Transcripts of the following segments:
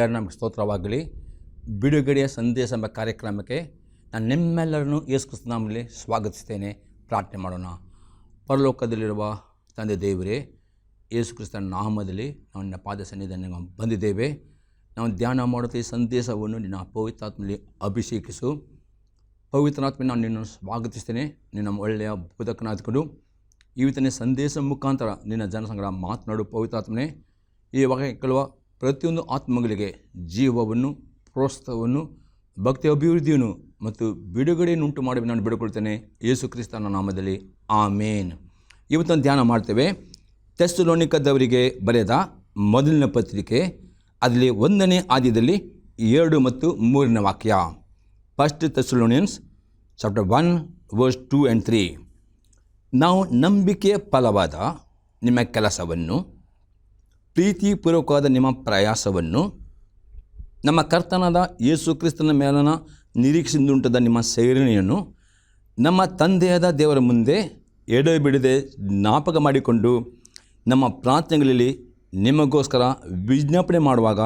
ದೇವರ ನಮಗೆ ಸ್ತೋತ್ರವಾಗಲಿ. ಬಿಡುಗಡೆಯ ಸಂದೇಶ ಎಂಬ ಕಾರ್ಯಕ್ರಮಕ್ಕೆ ನಾನು ನಿಮ್ಮೆಲ್ಲರನ್ನು ಯೇಸು ನಾಮಲ್ಲಿ ಸ್ವಾಗತಿಸ್ತೇನೆ. ಪ್ರಾರ್ಥನೆ ಮಾಡೋಣ. ಪರಲೋಕದಲ್ಲಿರುವ ತಂದೆ ದೇವರೇ ಯೇಸುಕ್ರಿಸ್ತನ ನಾಮದಲ್ಲಿ ನಾವು ನಿನ್ನ ಪಾದ ಸನ್ನಿಧಾನ ಬಂದಿದ್ದೇವೆ. ನಾವು ಧ್ಯಾನ ಮಾಡುತ್ತ ಈ ಸಂದೇಶವನ್ನು ನಿನ್ನ ಪವಿತ್ರಾತ್ಮಲ್ಲಿ ಅಭಿಷೇಕಿಸು. ಪವಿತ್ರಾತ್ಮ ನಾನು ನಿನ್ನನ್ನು ಸ್ವಾಗತಿಸ್ತೇನೆ. ನಿನ್ನ ಒಳ್ಳೆಯ ಬೋಧಕನಾದ್ಕೊಂಡು ಈ ಸಂದೇಶ ಮುಖಾಂತರ ನಿನ್ನ ಜನಸಂಗ್ರಹ ಮಾತನಾಡು ಪವಿತ್ರಾತ್ಮನೇ. ಈ ವಾಕ್ಯಗಳ ಪ್ರತಿಯೊಂದು ಆತ್ಮಗಳಿಗೆ ಜೀವವನ್ನು ಪ್ರೋತ್ಸಾಹವನ್ನು ಭಕ್ತಿ ಅಭಿವೃದ್ಧಿಯನ್ನು ಮತ್ತು ಬಿಡುಗಡೆಯನ್ನುಂಟು ಮಾಡಿ ನಾನು ಬಿಡುಕೊಳ್ತೇನೆ ಯೇಸು ಕ್ರಿಸ್ತನ ನಾಮದಲ್ಲಿ ಆಮೇನ್. ಇವತ್ತೊಂದು ಧ್ಯಾನ ಮಾಡ್ತೇವೆ. ತೆಸ್ತುಲೋನಿಕದವರಿಗೆ ಬರೆದ ಮೊದಲಿನ ಪತ್ರಿಕೆ, ಅದರಲ್ಲಿ ಒಂದನೇ ಆದ್ಯದಲ್ಲಿ ಎರಡು ಮತ್ತು ಮೂರನೇ ವಾಕ್ಯ. First Thessalonians chapter one verse two and three ನಾವು ನಂಬಿಕೆಯ ಫಲವಾದ ನಿಮ್ಮ ಕೆಲಸವನ್ನು ಪ್ರೀತಿಪೂರ್ವಕವಾದ ನಿಮ್ಮ ಪ್ರಯಾಸವನ್ನು ನಮ್ಮ ಕರ್ತನಾದ ಯೇಸು ಕ್ರಿಸ್ತನ ಮೇಲನ ನಿರೀಕ್ಷೆಯಿಂದುಂಟಾದ ನಿಮ್ಮ ಸೇರಣೆಯನ್ನು ನಮ್ಮ ತಂದೆಯಾದ ದೇವರ ಮುಂದೆ ಎಡಬಿಡದೆ ಜ್ಞಾಪಕ ಮಾಡಿಕೊಂಡು ನಮ್ಮ ಪ್ರಾರ್ಥನೆಗಳಲ್ಲಿ ನಿಮಗೋಸ್ಕರ ವಿಜ್ಞಾಪನೆ ಮಾಡುವಾಗ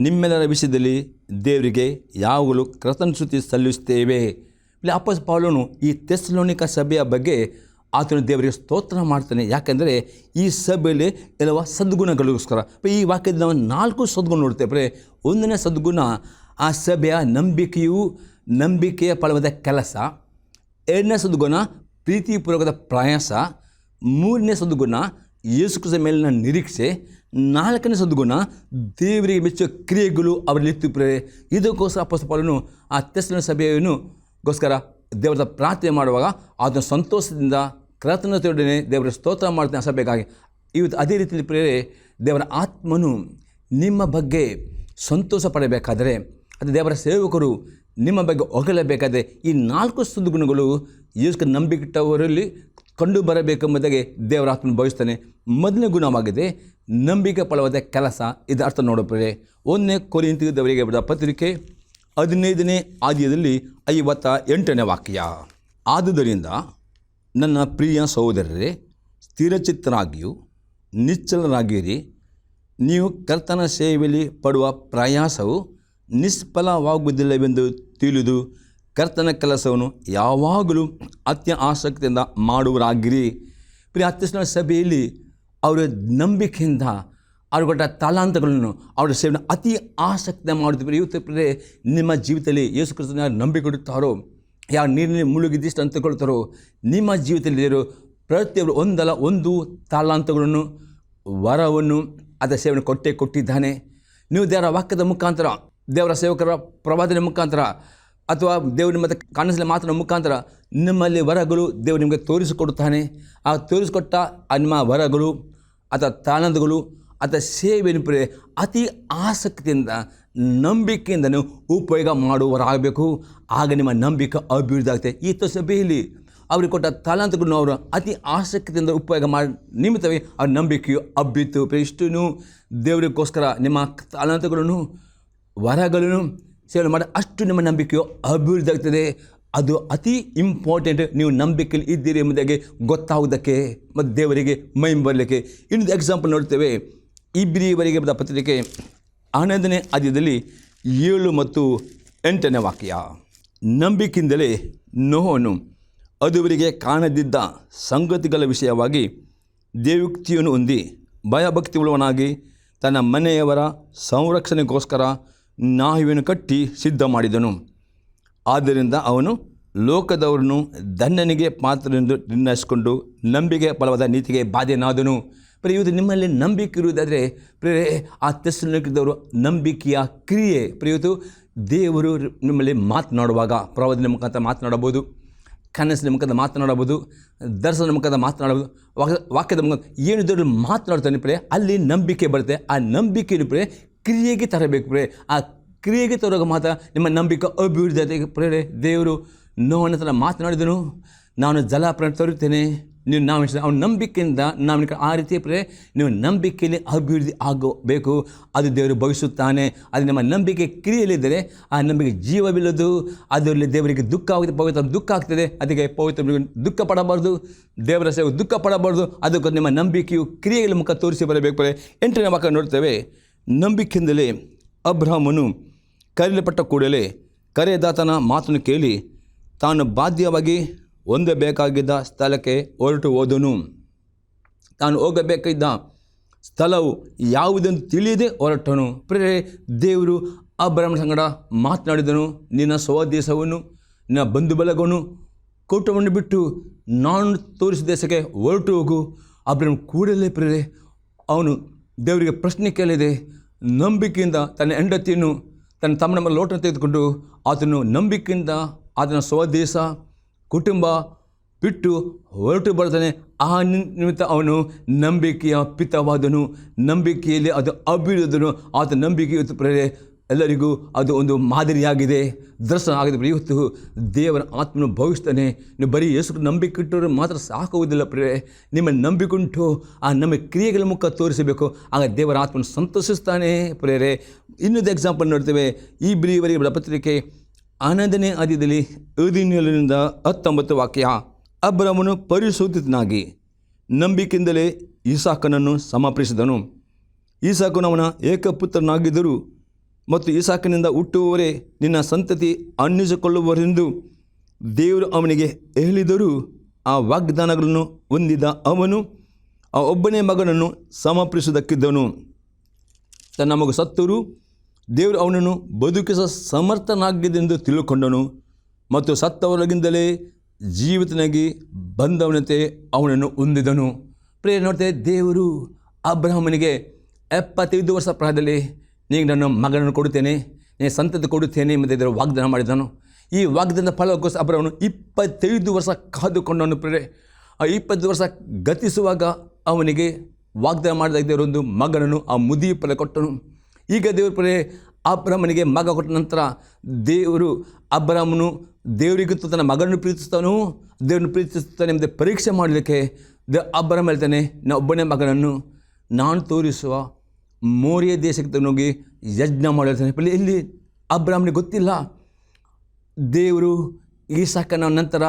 ನಿಮ್ಮೆಲ್ಲರ ವಿಷಯದಲ್ಲಿ ದೇವರಿಗೆ ಯಾವಾಗಲೂ ಕೃತಜ್ಞತೆ ಸಲ್ಲಿಸುತ್ತೇವೆ. ಅಪ್ಪಸ್ ಪೌಲನು ಈ ತೆಸ್ಲೋನಿಕ ಸಭೆಯ ಬಗ್ಗೆ ಆತನು ದೇವರಿಗೆ ಸ್ತೋತ್ರ ಮಾಡ್ತಾನೆ. ಯಾಕೆಂದರೆ ಈ ಸಭೆಯಲ್ಲಿ ಕೆಲವು ಸದ್ಗುಣಗಳಿಗೋಸ್ಕರ. ಈ ವಾಕ್ಯದಲ್ಲಿ ನಾವು ನಾಲ್ಕು ಸದ್ಗುಣ ನೋಡ್ತೇವೆ. ಒಂದನೇ ಸದ್ಗುಣ, ಆ ಸಭೆಯ ನಂಬಿಕೆಯು ನಂಬಿಕೆಯ ಫಲವಾದ ಕೆಲಸ. ಎರಡನೇ ಸದ್ಗುಣ, ಪ್ರೀತಿಪೂರ್ವಕದ ಪ್ರಯಾಸ. ಮೂರನೇ ಸದ್ಗುಣ ಯೇಸುಕ್ರಿಸ್ತ ಮೇಲಿನ ನಿರೀಕ್ಷೆ. ನಾಲ್ಕನೇ ಸದ್ಗುಣ, ದೇವರಿಗೆ ಮೆಚ್ಚುವ ಕ್ರಿಯೆಗಳು ಅವರಲ್ಲಿ ಇತ್ತು ಇದಕ್ಕೋಸ್ಕರ ಪಸ್ತಪಾಲನು ಆ ತೆಸ್ಲಿನ ಸಭೆಯನ್ನು ಗೋಸ್ಕರ ದೇವರ ಪ್ರಾರ್ಥನೆ ಮಾಡುವಾಗ ಅದನ್ನು ಸಂತೋಷದಿಂದ ಕೃತಜ್ಞತೆಯೊಡನೆ ದೇವರ ಸ್ತೋತ್ರ ಮಾಡ್ತೀನಿ ಅಸಬೇಕಾಗಿ ಇವತ್ತು ಅದೇ ರೀತಿಯಲ್ಲಿ ಪ್ರೇರೆ ದೇವರ ಆತ್ಮನು ನಿಮ್ಮ ಬಗ್ಗೆ ಸಂತೋಷ ಪಡಬೇಕಾದರೆ, ಅದು ದೇವರ ಸೇವಕರು ನಿಮ್ಮ ಬಗ್ಗೆ ಹೊಗಳಬೇಕಾದರೆ ಈ ನಾಲ್ಕು ಸದ್ಗುಣಗಳು ಯೇಸು ನಂಬಿಕೆಟ್ಟವರಲ್ಲಿ ಕಂಡು ಬರಬೇಕೆಂಬುದಾಗಿ ದೇವರ ಆತ್ಮನ ಭಾವಿಸ್ತಾನೆ ಮೊದಲನೇ ಗುಣವಾಗಿದೆ ನಂಬಿಕೆ ಫಲವಾದ ಕೆಲಸ. ಇದು ಅರ್ಥ ನೋಡಪ್ರೆ ಒಂದನೇ ಕೊರಿಂತಿದ್ದವರಿಗೆ ಬರೆದ ಪತ್ರಿಕೆ ಹದಿನೈದನೇ ಆದ್ಯದಲ್ಲಿ ಐವತ್ತ ಎಂಟನೇ ವಾಕ್ಯ. ಆದುದರಿಂದ ನನ್ನ ಪ್ರಿಯ ಸಹೋದರರೇ, ಸ್ಥಿರಚಿತ್ತರಾಗಿಯೂ ನಿಶ್ಚಲರಾಗಿರಿ ನೀವು ಕರ್ತನ ಸೇವೆಯಲ್ಲಿ ಪಡುವ ಪ್ರಯಾಸವು ನಿಷ್ಫಲವಾಗುವುದಿಲ್ಲವೆಂದು ತಿಳಿದು ಕರ್ತನ ಕೆಲಸವನ್ನು ಯಾವಾಗಲೂ ಅತ್ಯ ಆಸಕ್ತಿಯಿಂದ ಮಾಡುವರಾಗಿರಿ ಪ್ರಿಯ ಅತ್ಯಸ್ನ ಸಭೆಯಲ್ಲಿ ಅವರ ನಂಬಿಕೆಯಿಂದ ಅವ್ರು ಕೊಟ್ಟ ತಲಾಂತಗಳನ್ನು ಅವರ ಸೇವನೆ ಅತಿ ಆಸಕ್ತಿ ಮಾಡುತ್ತಾರೆ ಇವತ್ತು ನಿಮ್ಮ ಜೀವಿತದಲ್ಲಿ ಯೇಸು ಕ್ರಿಸ್ತನ ಯಾರು ನಂಬಿಕೊಡುತ್ತಾರೋ ಯಾರು ನೀರಿನಲ್ಲಿ ಮುಳುಗಿದಿಷ್ಟು ಅಂತಕೊಳ್ತಾರೋ ನಿಮ್ಮ ಜೀವಿತದಲ್ಲಿ ಇರೋ ಪ್ರತಿಯೊಬ್ಬರು ಒಂದಲ್ಲ, ಒಂದು ತಾಲಾಂತಗಳನ್ನು, ವರವನ್ನು ಅದರ ಸೇವನೆ ಕೊಟ್ಟೇ ಕೊಟ್ಟಿದ್ದಾನೆ. ನೀವು ದೇವರ ವಾಕ್ಯದ ಮುಖಾಂತರ, ದೇವರ ಸೇವಕರ ಪ್ರವಾದನೆ ಮುಖಾಂತರ, ಅಥವಾ ದೇವರು ನಿಮ್ಮ ಕನಸಿನ ಮಾತಿನ ಮುಖಾಂತರ, ನಿಮ್ಮಲ್ಲಿ ವರಗಳು ದೇವರು ನಿಮಗೆ ತೋರಿಸಿಕೊಡುತ್ತಾನೆ. ಆ ತೋರಿಸಿಕೊಟ್ಟ ಆ ನಿಮ್ಮ ವರಗಳು, ಅಥವಾ ತಾನಂದಗಳು ಅಥವಾ ಸೇವೆಯನ್ನು ಅತಿ ಆಸಕ್ತಿಯಿಂದ ನಂಬಿಕೆಯಿಂದ ಉಪಯೋಗ ಮಾಡುವವರಾಗಬೇಕು. ಆಗ ನಿಮ್ಮ ನಂಬಿಕೆ ಅಭಿವೃದ್ಧಿ ಆಗುತ್ತೆ ಈ ಸಭೆಯಲ್ಲಿ ಅವರಿಗೆ ಕೊಟ್ಟ ತಲಾಂತಗಳನ್ನು ಅವರು ಅತಿ ಆಸಕ್ತಿಯಿಂದ ಉಪಯೋಗ ಮಾಡಿ ನಿಮಿತ್ತವೇ ಅವ್ರ ನಂಬಿಕೆಯು ಅಬ್ಬಿತ್ತು ಇಷ್ಟು ದೇವರಿಗೋಸ್ಕರ ನಿಮ್ಮ ತಲಾಂತಗಳನ್ನು, ವರಗಳನ್ನು ಸೇವೆ ಮಾಡಿ ಅಷ್ಟು ನಿಮ್ಮ ನಂಬಿಕೆಯು ಅಭಿವೃದ್ಧಿ ಆಗ್ತದೆ. ಅದು ಅತಿ ಇಂಪಾರ್ಟೆಂಟ್. ನೀವು ನಂಬಿಕೆಯಲ್ಲಿ ಇದ್ದೀರಿ ಎಂಬುದಾಗಿ ಗೊತ್ತಾಗುವುದಕ್ಕೆ ಮತ್ತು ದೇವರಿಗೆ ಮೈಮ್ ಬರಲಿಕ್ಕೆ. ಇನ್ನೊಂದು ಎಕ್ಸಾಂಪಲ್ ನೋಡ್ತೇವೆ. ಇಬ್ರಿವರೆಗೆ ಬರೆದ ಪತ್ರಿಕೆ ಹನ್ನೊಂದನೇ ಆದ್ಯದಲ್ಲಿ ಏಳು ಮತ್ತು ಎಂಟನೇ ವಾಕ್ಯ. ನಂಬಿಕೆಯಿಂದಲೇ ನೋಹನು ಅದುವರಿಗೆ ಕಾಣದಿದ್ದ ಸಂಗತಿಗಳ ವಿಷಯವಾಗಿ ದೇವಯುಕ್ತಿಯನ್ನು ಹೊಂದಿ ಭಯಭಕ್ತಿಯುಳ್ಳವನಾಗಿ ತನ್ನ ಮನೆಯವರ ಸಂರಕ್ಷಣೆಗೋಸ್ಕರ ನಾಯುವನ್ನು ಕಟ್ಟಿ ಸಿದ್ಧ ಮಾಡಿದನು. ಆದ್ದರಿಂದ ಅವನು ಲೋಕದವರನ್ನು ಧನ್ಯನಿಗೆ ಪಾತ್ರನೆಂದು ನಿರ್ಣಯಿಸಿಕೊಂಡು ನಂಬಿಕೆ ಫಲವಾದ ನೀತಿಗೆ ಬಾಧ್ಯನಾದನು ಪ್ರಿಯ ನಿಮ್ಮಲ್ಲಿ ನಂಬಿಕೆ ಇರುವುದಾದರೆ ಪ್ರೇ ಆ ತೆಸ್ಸಲೋನಿಕದವರು ನಂಬಿಕೆಯ ಕ್ರಿಯೆ. ಪ್ರಿಯ ಇವತ್ತು ದೇವರು ನಿಮ್ಮಲ್ಲಿ ಮಾತನಾಡುವಾಗ, ಪ್ರವಾದನೆ ಮುಖಾಂತರ ಮಾತನಾಡಬಹುದು, ಕನಸಿನ ಮುಖದ ಮಾತನಾಡಬಹುದು ದರ್ಶನ ಮುಖದ ಮಾತನಾಡಬಹುದು, ವಾಕ್- ವಾಕ್ಯದ ಮುಖ ಏನಿದ್ದರೂ ಮಾತನಾಡ್ತಾನೆ ಪ್ರೇ ಅಲ್ಲಿ ನಂಬಿಕೆ ಬರುತ್ತೆ. ಆ ನಂಬಿಕೆಯನ್ನು ಪ್ರೇ ಕ್ರಿಯೆಗೆ ತರಬೇಕು ಪ್ರೇ ಆ ಕ್ರಿಯೆಗೆ ತರುವಾಗ ಮಾತ್ರ ನಿಮ್ಮ ನಂಬಿಕೆ ಅಭಿವೃದ್ಧಿ ಪ್ರೇರೆ ದೇವರು ನೋವನ್ನ ಮಾತನಾಡಿದನು, ನಾನು ಜಲ ತರುತ್ತೇನೆ. ನೀವು ನಾವು ಅವನ ನಂಬಿಕೆಯಿಂದ ನಾವು ಆ ರೀತಿ ಪ್ರೇ ನೀವು ನಂಬಿಕೆಯಲ್ಲಿ ಅಭಿವೃದ್ಧಿ ಆಗಬೇಕು. ಅದು ದೇವರು ಭವಿಸುತ್ತಾನೆ. ಅದು ನಮ್ಮ ನಂಬಿಕೆ ಕ್ರಿಯೆಯಲ್ಲಿದ್ದರೆ ಆ ನಂಬಿಕೆ ಜೀವವಿಲ್ಲದು. ಅದರಲ್ಲಿ ದೇವರಿಗೆ ದುಃಖ ಆಗುತ್ತೆ. ಪವಿತ್ರ ದುಃಖ ಆಗ್ತದೆ. ಅದಕ್ಕೆ ಪವಿತ್ರ ದುಃಖ ಪಡಬಾರ್ದು. ದೇವರ ಸೇವೆ ದುಃಖ ಪಡಬಾರ್ದು. ಅದಕ್ಕೂ ನಿಮ್ಮ ನಂಬಿಕೆಯು ಕ್ರಿಯೆಗಳ ಮುಖ ತೋರಿಸಿ ಬರಬೇಕು ಎಂಟನೇ ಮಕ್ಕಳು ನೋಡ್ತೇವೆ. ನಂಬಿಕೆಯಿಂದಲೇ ಅಬ್ರಹಮನು ಕರೆಯಲ್ಪಟ್ಟ ಕೂಡಲೇ ಕರೆದಾತನ ಮಾತನ್ನು ಕೇಳಿ ತಾನು ಬಾಧ್ಯವಾಗಿ ಹೊಂದಬೇಕಾಗಿದ್ದ ಸ್ಥಳಕ್ಕೆ ಹೊರಟು ಹೋದನು. ತಾನು ಹೋಗಬೇಕಿದ್ದ ಸ್ಥಳವು ಯಾವುದೆಂದು ತಿಳಿಯದೆ ಹೊರಟನು. ಪ್ರೇರೆ ದೇವರು ಅಬ್ರಹ್ಮನ ಸಂಗಡ ಮಾತನಾಡಿದನು, ನಿನ್ನ ಸ್ವದೇಶವನ್ನು, ನಿನ್ನ ಬಂಧು ಬಲಗವನ್ನು ಬಿಟ್ಟು ನಾನು ತೋರಿಸಿದ ದೇಶಕ್ಕೆ ಹೊರಟು ಹೋಗು. ಅಬ್ರಹ್ಮ ಕೂಡಲೇ ಪ್ರೇರೆ ಅವನು ದೇವರಿಗೆ ಪ್ರಶ್ನೆ ಕೇಳಿದೆ ನಂಬಿಕೆಯಿಂದ ತನ್ನ ಹೆಂಡತಿಯನ್ನು, ತನ್ನ ತಮ್ಮನ ಮೇಲೆ ಲೋಟ ತೆಗೆದುಕೊಂಡು ಆತನು ನಂಬಿಕೆಯಿಂದ ಆತನ ಸ್ವದೇಶ ಕುಟುಂಬ ಬಿಟ್ಟು ಹೊರಟು ಬರ್ತಾನೆ ಆ ನಿಮಿತ್ತ ಅವನು ನಂಬಿಕೆಯ ಪಿತವಾದನು. ನಂಬಿಕೆಯಲ್ಲಿ ಅದು ಅಭಿವೃದ್ಧನು ಆತ ನಂಬಿಕೆ ಪ್ರೇರೆ ಎಲ್ಲರಿಗೂ ಅದು ಒಂದು ಮಾದರಿಯಾಗಿದೆ. ದರ್ಶನ ಆಗಿದೆ ಪ್ರಿಯ. ಇವತ್ತು ದೇವರ ಆತ್ಮನು ಭವಿಸ್ತಾನೆ. ನೀವು ಬರೀ ಯೇಸು ನಂಬಿಕೆ ಇಟ್ಟವರು ಮಾತ್ರ ಸಾಕುವುದಿಲ್ಲ ಪ್ರೇ ನಿಮ್ಮ ನಂಬಿಕೊಂಡು ಆ ನಮ್ಮ ಕ್ರಿಯೆಗಳ ಮುಖ ತೋರಿಸಬೇಕು. ಆಗ ದೇವರ ಆತ್ಮನ ಸಂತೋಷಿಸ್ತಾನೆ ಪ್ರೇರೆ ಇನ್ನೊಂದು ಎಕ್ಸಾಂಪಲ್ ನೋಡ್ತೇವೆ. ಈ ಬಿರಿಯವರಿಗೆ ಪತ್ರಿಕೆ ಹನ್ನೊಂದನೇ ಆದ್ಯದಲ್ಲಿ ಹದಿನೇಳರಿಂದ ಹತ್ತೊಂಬತ್ತು ವಾಕ್ಯ. ಅಬ್ರಹ್ಮನು ಪರಿಶೋಧಿತನಾಗಿ ನಂಬಿಕೆಯಿಂದಲೇ ಇಸಾಕನನ್ನು ಸಮರ್ಪಿಸಿದನು. ಈಸಾಕನು ಅವನ ಏಕಪುತ್ರನಾಗಿದ್ದರು ಮತ್ತು ಇಸಾಕನಿಂದ ಹುಟ್ಟುವವರೇ ನಿನ್ನ ಸಂತತಿ ಅನ್ನಿಸಿಕೊಳ್ಳುವರೆಂದು ದೇವರು ಅವನಿಗೆ ಹೇಳಿದರೂ ಆ ವಾಗ್ದಾನಗಳನ್ನು ಹೊಂದಿದ ಅವನು ಆ ಒಬ್ಬನೇ ಮಗನನ್ನು ಸಮರ್ಪಿಸುವುದಕ್ಕಿದ್ದನು. ತನ್ನ ಮಗು ಸತ್ತರೂ ದೇವರು ಅವನನ್ನು ಬದುಕಿಸ ಸಮರ್ಥನಾಗಿದ್ದೆಂದು ತಿಳ್ಕೊಂಡನು ಮತ್ತು ಸತ್ತವರಗಿಂದಲೇ ಜೀವಿತನಾಗಿ ಬಂದವನಂತೆ ಅವನನ್ನು ಹೊಂದಿದನು. ಪ್ರೇರ ನೋಡ್ತೇವೆ ದೇವರು ಅಬ್ರಹ್ಮನಿಗೆ ಎಪ್ಪತ್ತೈದು ವರ್ಷ ಪ್ರಾಯದಲ್ಲಿ, ನೀನು ನನ್ನ ಮಗನನ್ನು ಕೊಡುತ್ತೇನೆ ನೀನು ಸಂತತಿ ಕೊಡುತ್ತೇನೆ ಮತ್ತು ಇದರ ವಾಗ್ದಾನ ಮಾಡಿದನು. ಈ ವಾಗ್ದಾನದ ಫಲಕ್ಕೋಸ್ಕರ ಅಬ್ರಹ್ಮನು ಇಪ್ಪತ್ತೈದು ವರ್ಷ ಕಾದುಕೊಂಡನು ಪ್ರೇರೆ ಆ ಇಪ್ಪತ್ತು ವರ್ಷ ಗತಿಸುವಾಗ ಅವನಿಗೆ ವಾಗ್ದಾನ ಮಾಡಿದ ದೇವರು ಒಂದು ಮಗನನ್ನು ಆ ಮುದಿ ಫಲ ಕೊಟ್ಟನು. ಈಗ ದೇವ್ರ ಪ್ರೇ ಅಬ್ರಹ್ಮನಿಗೆ ಮಗ ಕೊಟ್ಟ ನಂತರ ದೇವರು ಅಬ್ರಹ್ಮನು ದೇವರಿಗಿಂತ ತನ್ನ ಮಗನನ್ನು ಪ್ರೀತಿಸ್ತಾನು ದೇವರನ್ನು ಪ್ರೀತಿಸ್ತಾನೆ ಎಂಬುದೇ ಪರೀಕ್ಷೆ ಮಾಡಲಿಕ್ಕೆ ದೇ ಅಬ್ರಹ್ಮ ಹೇಳ್ತಾನೆ, ನಾ ಒಬ್ಬನೇ ಮಗನನ್ನು ನಾನು ತೋರಿಸುವ ಮೋರಿಯ ದೇಶಕ್ಕೆ ತಗೊಂಡೋಗಿ ಯಜ್ಞ ಮಾಡಿರ್ತಾನೆ ಪಲ್ಲಿ ಇಲ್ಲಿ ಅಬ್ರಹ್ಮನಿಗೆ ಗೊತ್ತಿಲ್ಲ. ದೇವರು ಈ ಸಾಕನ ನಂತರ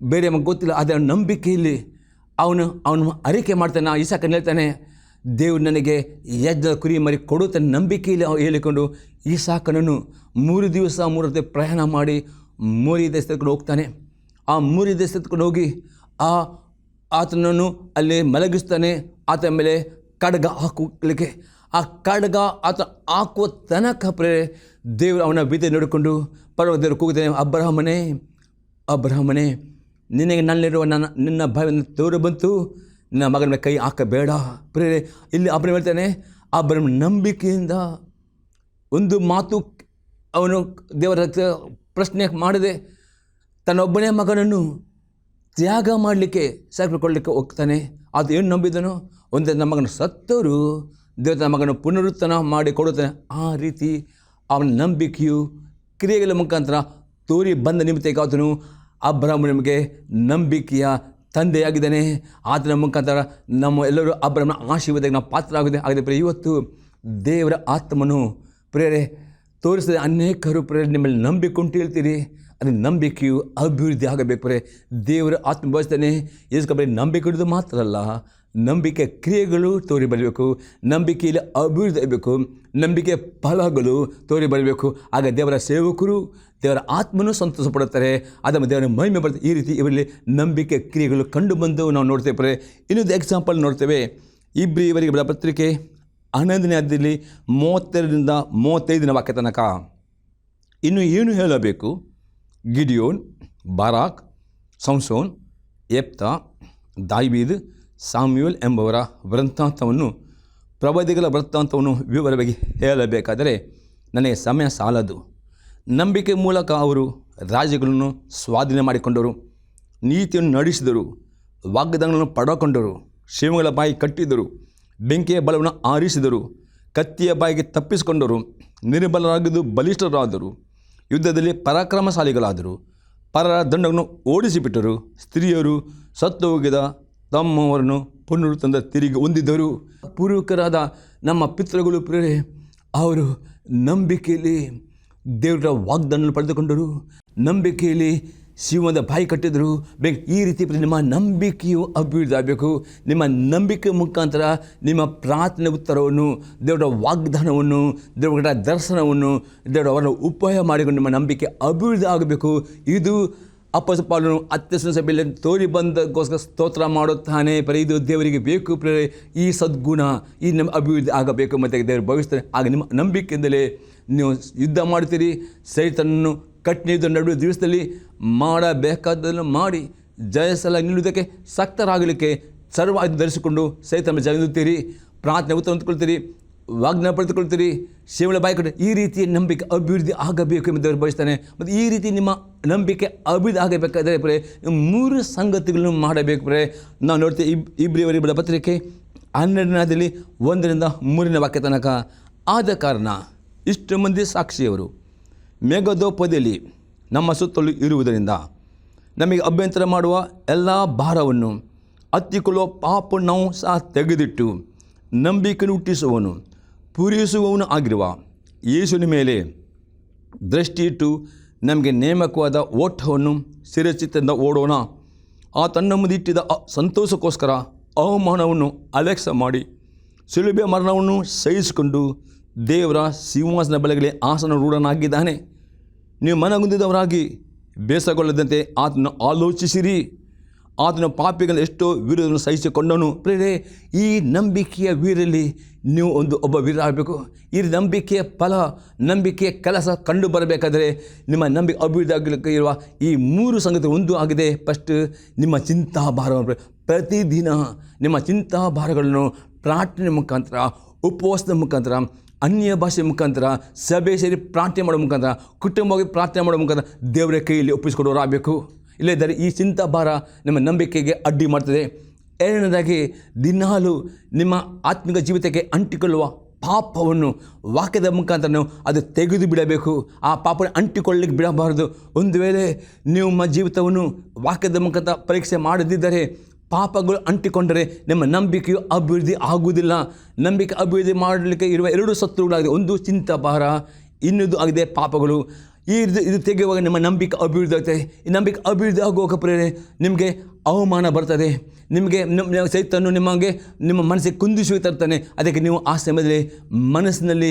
ಬೇರೆ ಮಗ ಗೊತ್ತಿಲ್ಲ ಅದರ ನಂಬಿಕೆಯಲ್ಲಿ ಅವನು ಅವನು ಅರಿಕೆ ಮಾಡ್ತಾನೆ ಈ ಈಸಾಕನ ಹೇಳ್ತಾನೆ ದೇವ್ರು ನನಗೆ ಯಜ್ಞ ಕುರಿ ಮರಿ ಕೊಡುತ್ತೆ ನಂಬಿಕೆಯಲ್ಲಿ ಹೇಳಿಕೊಂಡು ಈ ಸಾಕನನ್ನು ಮೂರು ದಿವಸ ಮೂರು ಪ್ರಯಾಣ ಮಾಡಿ ಮೂರಿ ದೇಶಕ್ಕೆ ಹೋಗ್ತಾನೆ. ಆ ಮೂರಿ ದೇಶಕ್ಕೆ ಹೋಗಿ ಆ ಆತನನ್ನು ಅಲ್ಲಿ ಮಲಗಿಸ್ತಾನೆ. ಆತ ಮೇಲೆ ಕಡ್ಗ ಹಾಕಲಿಕ್ಕೆ ಆ ಕಡ್ಗ ಆತ ಹಾಕುವ ತನಕ ಪ್ರೇ ದೇವರು ಅವನ ಬೀದಿ ನೋಡಿಕೊಂಡು ಪರ್ವತರು ಕೂಗುತ್ತಾನೆ ಅಬ್ರಹ್ಮನೇ ಅಬ್ರಹ್ಮನೇ, ನಿನಗೆ ನನ್ನಲ್ಲಿರುವ ನನ್ನ, ನಿನ್ನ ಭಯವನ್ನು ತೋರು ಬಂತು. ನಿನ್ನ ಮಗನ ಮೇಲೆ ಕೈ ಹಾಕಬೇಡ. ಪ್ರೇರೆ ಇಲ್ಲಿ ಅಬ್ರಹ್ಮ ಹೇಳ್ತಾನೆ ಅಬ್ರಹ್ಮ ನಂಬಿಕೆಯಿಂದ ಒಂದು ಮಾತು ಅವನು ದೇವರ ಪ್ರಶ್ನೆ ಮಾಡದೆ. ತನ್ನೊಬ್ಬನೇ ಮಗನನ್ನು ತ್ಯಾಗ ಮಾಡಲಿಕ್ಕೆ ಕೊಡಲಿಕ್ಕೆ ಹೋಗ್ತಾನೆ. ಅದು ಏನು ನಂಬಿದನು? ಒಂದೇ ನಮ್ಮ ಮಗನ ಸತ್ತವರು, ದೇವರ ತನ್ನ ಮಗನ ಪುನರುತ್ಥಾನ ಮಾಡಿ ಕೊಡುತ್ತಾನೆ. ಆ ರೀತಿ ಅವನ ನಂಬಿಕೆಯು ಕ್ರಿಯೆಗಳ ಮುಖಾಂತರ ತೋರಿ ಬಂದ ನಿಮಿತ್ತ ಆತನು ಅಬ್ರಹ್ಮ ನಿಮಗೆ ನಂಬಿಕೆಯ ತಂದೆಯಾಗಿದ್ದಾನೆ. ಆತನ ಮುಖಾಂತರ ನಮ್ಮ ಎಲ್ಲರೂ ಅಬ್ರಹ್ಮನ ಆಶೀರ್ವಾದಕ್ಕೆ ನಾವು ಪಾತ್ರ ಆಗಿದೆ ಆಗಿದೆ ಪ್ರಿಯ ಇವತ್ತು ದೇವರ ಆತ್ಮನು ಪ್ರೇರೆ ತೋರಿಸಿದ ಅನೇಕರು ಪ್ರೇರೆ ನಿಮ್ಮಲ್ಲಿ ನಂಬಿಕೊಂಡು ಹೇಳ್ತೀರಿ. ಅದು ನಂಬಿಕೆಯು ಅಭಿವೃದ್ಧಿ ಆಗಬೇಕು ಪ್ರೇ ದೇವರ ಆತ್ಮ ಬಯಸ್ತಾನೆ. ಯೇಸು ಬರೀ ನಂಬಿಕೆ ಹಿಡಿದು ಮಾತ್ರ ಅಲ್ಲ, ನಂಬಿಕೆ ಕ್ರಿಯೆಗಳು ತೋರಿ ಬರಬೇಕು. ನಂಬಿಕೆಯಲ್ಲಿ ಅಭಿವೃದ್ಧಿ ಆಗಬೇಕು. ನಂಬಿಕೆ ಫಲಗಳು ತೋರಿ ಬರಬೇಕು. ಆಗ ದೇವರ ಸೇವಕರು ದೇವರ ಆತ್ಮನೂ ಸಂತೋಷ ಪಡುತ್ತಾರೆ ಅದನ್ನು ದೇವರ ಮಹಿಮೆ ಬರುತ್ತೆ. ಈ ರೀತಿ ಇವರಲ್ಲಿ ನಂಬಿಕೆ ಕ್ರಿಯೆಗಳು ಕಂಡು ಬಂದು ನಾವು ನೋಡ್ತೇವೆ ಇನ್ನೊಂದು ಎಕ್ಸಾಂಪಲ್ ನೋಡ್ತೇವೆ. ಇಬ್ಬರು ಇವರಿಗೆ ಬರೋ ಪತ್ರಿಕೆ ಹನ್ನೊಂದನೇ ಅದಿರಲಿ ಮೂವತ್ತೆರಡರಿಂದ ಮೂವತ್ತೈದನೇ ವಾಕ್ಯ ತನಕ. ಇನ್ನು ಏನು ಹೇಳಬೇಕು? ಗಿಡಿಯೋನ್, ಬಾರಾಕ್, ಸಂಸೋನ್, ಎಪ್ತ ದಾಯ್ಬೀದ್ ಸಾಮ್ಯೂಲ್ ಎಂಬವರ ವೃತ್ತಾಂತವನ್ನು ಪ್ರವಾದಿಗಳ ವೃತ್ತಾಂತವನ್ನು ವಿವರವಾಗಿ ಹೇಳಬೇಕಾದರೆ ನನಗೆ ಸಮಯ ಸಾಲದು. ನಂಬಿಕೆ ಮೂಲಕ ಅವರು ರಾಜ್ಯಗಳನ್ನು ಸ್ವಾಧೀನ ಮಾಡಿಕೊಂಡರು, ನೀತಿಯನ್ನು ನಡೆಸಿದರು, ವಾಗ್ದಾನಗಳನ್ನು ಪಡಕೊಂಡರು ಶಿವಗಳ ಬಾಯಿ ಕಟ್ಟಿದರು ಬೆಂಕಿಯ ಬಲವನ್ನು ಆರಿಸಿದರು, ಕತ್ತಿಯ ಬಾಯಿಗೆ ತಪ್ಪಿಸಿಕೊಂಡರು, ನಿರ್ಬಲರಾಗಿದ್ದು ಬಲಿಷ್ಠರಾದರು, ಯುದ್ಧದಲ್ಲಿ ಪರಾಕ್ರಮಶಾಲಿಗಳಾದರು, ಪರರ ದಂಡವನ್ನು ಓಡಿಸಿಬಿಟ್ಟರು, ಸ್ತ್ರೀಯರು ಸತ್ತು ಹೋಗಿದ ತಮ್ಮವರನ್ನು ಪುನರುತ್ತಂದ ತಿರುಗಿ ಹೊಂದಿದ್ದರು. ಪೂರ್ವಕರಾದ ನಮ್ಮ ಪಿತೃಗಳು ಪ್ರೇರೆ ಅವರು ನಂಬಿಕೆಯಲ್ಲಿ ದೇವರ ವಾಗ್ದಾನ ಪಡೆದುಕೊಂಡರು. ನಂಬಿಕೆಯಲ್ಲಿ ಶಿವದ ಬಾಯಿ ಕಟ್ಟಿದರು. ಬೇಕು ಈ ರೀತಿ ನಿಮ್ಮ ನಂಬಿಕೆಯು ಅಭಿವೃದ್ಧಿ ಆಗಬೇಕು ನಿಮ್ಮ ನಂಬಿಕೆ ಮುಖಾಂತರ ನಿಮ್ಮ ಪ್ರಾರ್ಥನೆ ಉತ್ತರವನ್ನು, ದೇವರ ವಾಗ್ದಾನವನ್ನು, ದೇವರ ದರ್ಶನವನ್ನು, ದೇವರ ಅವರ ಉಪಾಯ ಮಾಡಿಕೊಂಡು ನಿಮ್ಮ ನಂಬಿಕೆ ಅಭಿವೃದ್ಧಿ ಆಗಬೇಕು ಇದು ಅಪ್ಪಸಪಾಲನು ಅತ್ಯಸನ ಸಭೆಯಲ್ಲಿ ತೋರಿ ಬಂದಕ್ಕೋಸ್ಕರ ಸ್ತೋತ್ರ ಮಾಡುತ್ತಾನೆ. ಪರ ಇದು ದೇವರಿಗೆ ಬೇಕು ಪ್ರೇರೆ ಈ ಸದ್ಗುಣ, ಈ ನಮ್ಮ ಅಭಿವೃದ್ಧಿ ಆಗಬೇಕು. ಮತ್ತು ದೇವರು ಭವಿಸ್ತಾನೆ ಆಗ ನಿಮ್ಮ ನಂಬಿಕೆಯಿಂದಲೇ ನೀವು ಯುದ್ಧ ಮಾಡ್ತೀರಿ ಸೈತನನ್ನು ಕಟ್ಟಿದ ನಡುವೆ ದಿವಸದಲ್ಲಿ ಮಾಡಬೇಕಾದ್ದನ್ನು ಮಾಡಿ ಜಯಸಲ ನಿಲ್ಲುವುದಕ್ಕೆ ಸಕ್ತರಾಗಲಿಕ್ಕೆ ಸರ್ವ ಧರಿಸಿಕೊಂಡು ಸೈತನ ಜಯಿಸುತ್ತೀರಿ ಪ್ರಾರ್ಥನೆ ಉತ್ತರ ಹೊಂದ್ಕೊಳ್ತೀರಿ ವಾಗ್ನ ಪಡೆದುಕೊಳ್ತೀರಿ ಶಿವಳ ಬಾಯಿ ಈ ರೀತಿಯ ನಂಬಿಕೆ ಅಭಿವೃದ್ಧಿ ಆಗಬೇಕು ಎಂಬ ದೇವರು ಬಯಸ್ತಾನೆ ಮತ್ತು ಈ ರೀತಿ ನಿಮ್ಮ ನಂಬಿಕೆ ಅಭಿವೃದ್ಧಿ ಆಗಬೇಕಾದರೆ ಪ್ರೇ ಮೂರು ಸಂಗತಿಗಳನ್ನು ಮಾಡಬೇಕು ಪ್ರೇ. ನಾವು ನೋಡ್ತೀವಿ ಇಬ್ ಇಬ್ರಿಯವರಿ ಬಡ ಪತ್ರಿಕೆ ಹನ್ನೆರಡನೇದಲ್ಲಿ ಒಂದರಿಂದ ಮೂರನೇ ವಾಕ್ಯ ತನಕ. ಆದ ಕಾರಣ ಇಷ್ಟು ಮಂದಿ ಸಾಕ್ಷಿಯವರು ಮೇಘದೋಪದಲ್ಲಿ ನಮ್ಮ ಸುತ್ತಲೂ ಇರುವುದರಿಂದ ನಮಗೆ ಅಭ್ಯಂತರ ಮಾಡುವ ಎಲ್ಲ ಭಾರವನ್ನು ಹತ್ತಿಕೊಳ್ಳುವ ಪಾಪ ನಾವು ಸಹ ತೆಗೆದಿಟ್ಟು ನಂಬಿಕೆಯನ್ನು ಹುಟ್ಟಿಸುವವನು, ಪೂರೈಸುವವನು ಆಗಿರುವ ಯೇಸುವಿನ ಮೇಲೆ ದೃಷ್ಟಿಯಿಟ್ಟು ನಮಗೆ ನೇಮಕವಾದ ಓಟವನ್ನು ಸಿರಚಿತ್ತದಿಂದ ಓಡೋಣ. ಆ ತನ್ನ ಮುಂದಿಟ್ಟಿದ ಸಂತೋಷಕ್ಕೋಸ್ಕರ ಅವಮಾನವನ್ನು ಅಲೆಕ್ಸ ಮಾಡಿ ಸುಲಭ ಮರಣವನ್ನು ಸಹಿಸಿಕೊಂಡು ದೇವರ ಸಿಂಹಾಸನ ಬಳಗಲಿ ಆಸನ ರೂಢನಾಗಿದ್ದಾನೆ ನೀವು ಮನಗುಂದಿದವರಾಗಿ ಬೇಸಗೊಳ್ಳದಂತೆ ಆತನ ಆಲೋಚಿಸಿರಿ. ಆತನ ಪಾಪಿಗಳ ಎಷ್ಟೋ ವೀರರನ್ನು ಸಹಿಸಿಕೊಂಡನು ಪ್ರೇರೆ ಈ ನಂಬಿಕೆಯ ವೀರಲ್ಲಿ ನೀವು ಒಂದು ಒಬ್ಬ ವೀರ ಆಗಬೇಕು. ಈ ನಂಬಿಕೆಯ ಫಲ, ನಂಬಿಕೆಯ ಕೆಲಸ ಕಂಡು ಬರಬೇಕಾದರೆ ನಿಮ್ಮ ನಂಬಿಕೆ ಅಭಿವೃದ್ಧಿ ಆಗಲಿಕ್ಕೆ ಇರುವ ಈ ಮೂರು ಸಂಗತಿ ಒಂದು ಆಗಿದೆ. ಫಸ್ಟ್, ನಿಮ್ಮ ಚಿಂತಾಭಾರವನ್ನು ಪ್ರತಿದಿನ ನಿಮ್ಮ ಚಿಂತಾಭಾರಗಳನ್ನು ಪ್ರಾರ್ಥನೆ ಮುಖಾಂತರ, ಉಪವಾಸದ ಮುಖಾಂತರ ಅನ್ಯ ಭಾಷೆ ಮುಖಾಂತರ, ಸಭೆ ಸೇರಿ ಪ್ರಾರ್ಥನೆ ಮಾಡೋ ಮುಖಾಂತರ, ಕುಟುಂಬವಾಗಿ ಪ್ರಾರ್ಥನೆ ಮಾಡೋ ಮುಖಾಂತರ ದೇವರ ಕೈಯಲ್ಲಿ ಒಪ್ಪಿಸಿಕೊಡೋರಾಗಬೇಕು ಇಲ್ಲದಿದ್ದರೆ ಈ ಚಿಂತಾ ಭಾರ ನಿಮ್ಮ ನಂಬಿಕೆಗೆ ಅಡ್ಡಿ ಮಾಡ್ತದೆ. ಎರಡನೇದಾಗಿ, ದಿನಾಲು ನಿಮ್ಮ ಆತ್ಮಿಕ ಜೀವಿತಕ್ಕೆ ಅಂಟಿಕೊಳ್ಳುವ ಪಾಪವನ್ನು ವಾಕ್ಯದ ಮುಖಾಂತರ ನೀವು ಅದು ತೆಗೆದು ಬಿಡಬೇಕು. ಆ ಪಾಪವನ್ನು ಅಂಟಿಕೊಳ್ಳಲಿಕ್ಕೆ ಬಿಡಬಾರದು. ಒಂದು ವೇಳೆ ನಿಮ್ಮ ಜೀವಿತವನ್ನು ವಾಕ್ಯದ ಮುಖಾಂತರ ಪರೀಕ್ಷೆ ಮಾಡದಿದ್ದರೆ ಪಾಪಗಳು ಅಂಟಿಕೊಂಡರೆ ನಿಮ್ಮ ನಂಬಿಕೆಯು ಅಭಿವೃದ್ಧಿ ಆಗುವುದಿಲ್ಲ. ನಂಬಿಕೆ ಅಭಿವೃದ್ಧಿ ಮಾಡಲಿಕ್ಕೆ ಇರುವ ಎರಡು ಶತ್ರುಗಳಾಗಿದೆ ಒಂದು ಚಿಂತಾಭಾರ, ಇನ್ನೊಂದು ಆಗಿದೆ ಪಾಪಗಳು. ಈ ಇದು ಇದು ತೆಗೆಯುವಾಗ ನಿಮ್ಮ ನಂಬಿಕೆ ಅಭಿವೃದ್ಧಿ ಆಗ್ತದೆ. ಈ ನಂಬಿಕೆ ಅಭಿವೃದ್ಧಿ ಆಗುವಾಗ ಪ್ರೇರೆ ನಿಮಗೆ ಅವಮಾನ ಬರ್ತದೆ. ನಿಮಗೆ ನಿಮ್ಮ ಸೈತನ್ನು ನಿಮಗೆ ನಿಮ್ಮ ಮನಸ್ಸಿಗೆ ಕುಂದಿಸುವ ತರ್ತಾನೆ. ಅದಕ್ಕೆ ನೀವು ಆ ಸಮಯದಲ್ಲಿ ಮನಸ್ಸಿನಲ್ಲಿ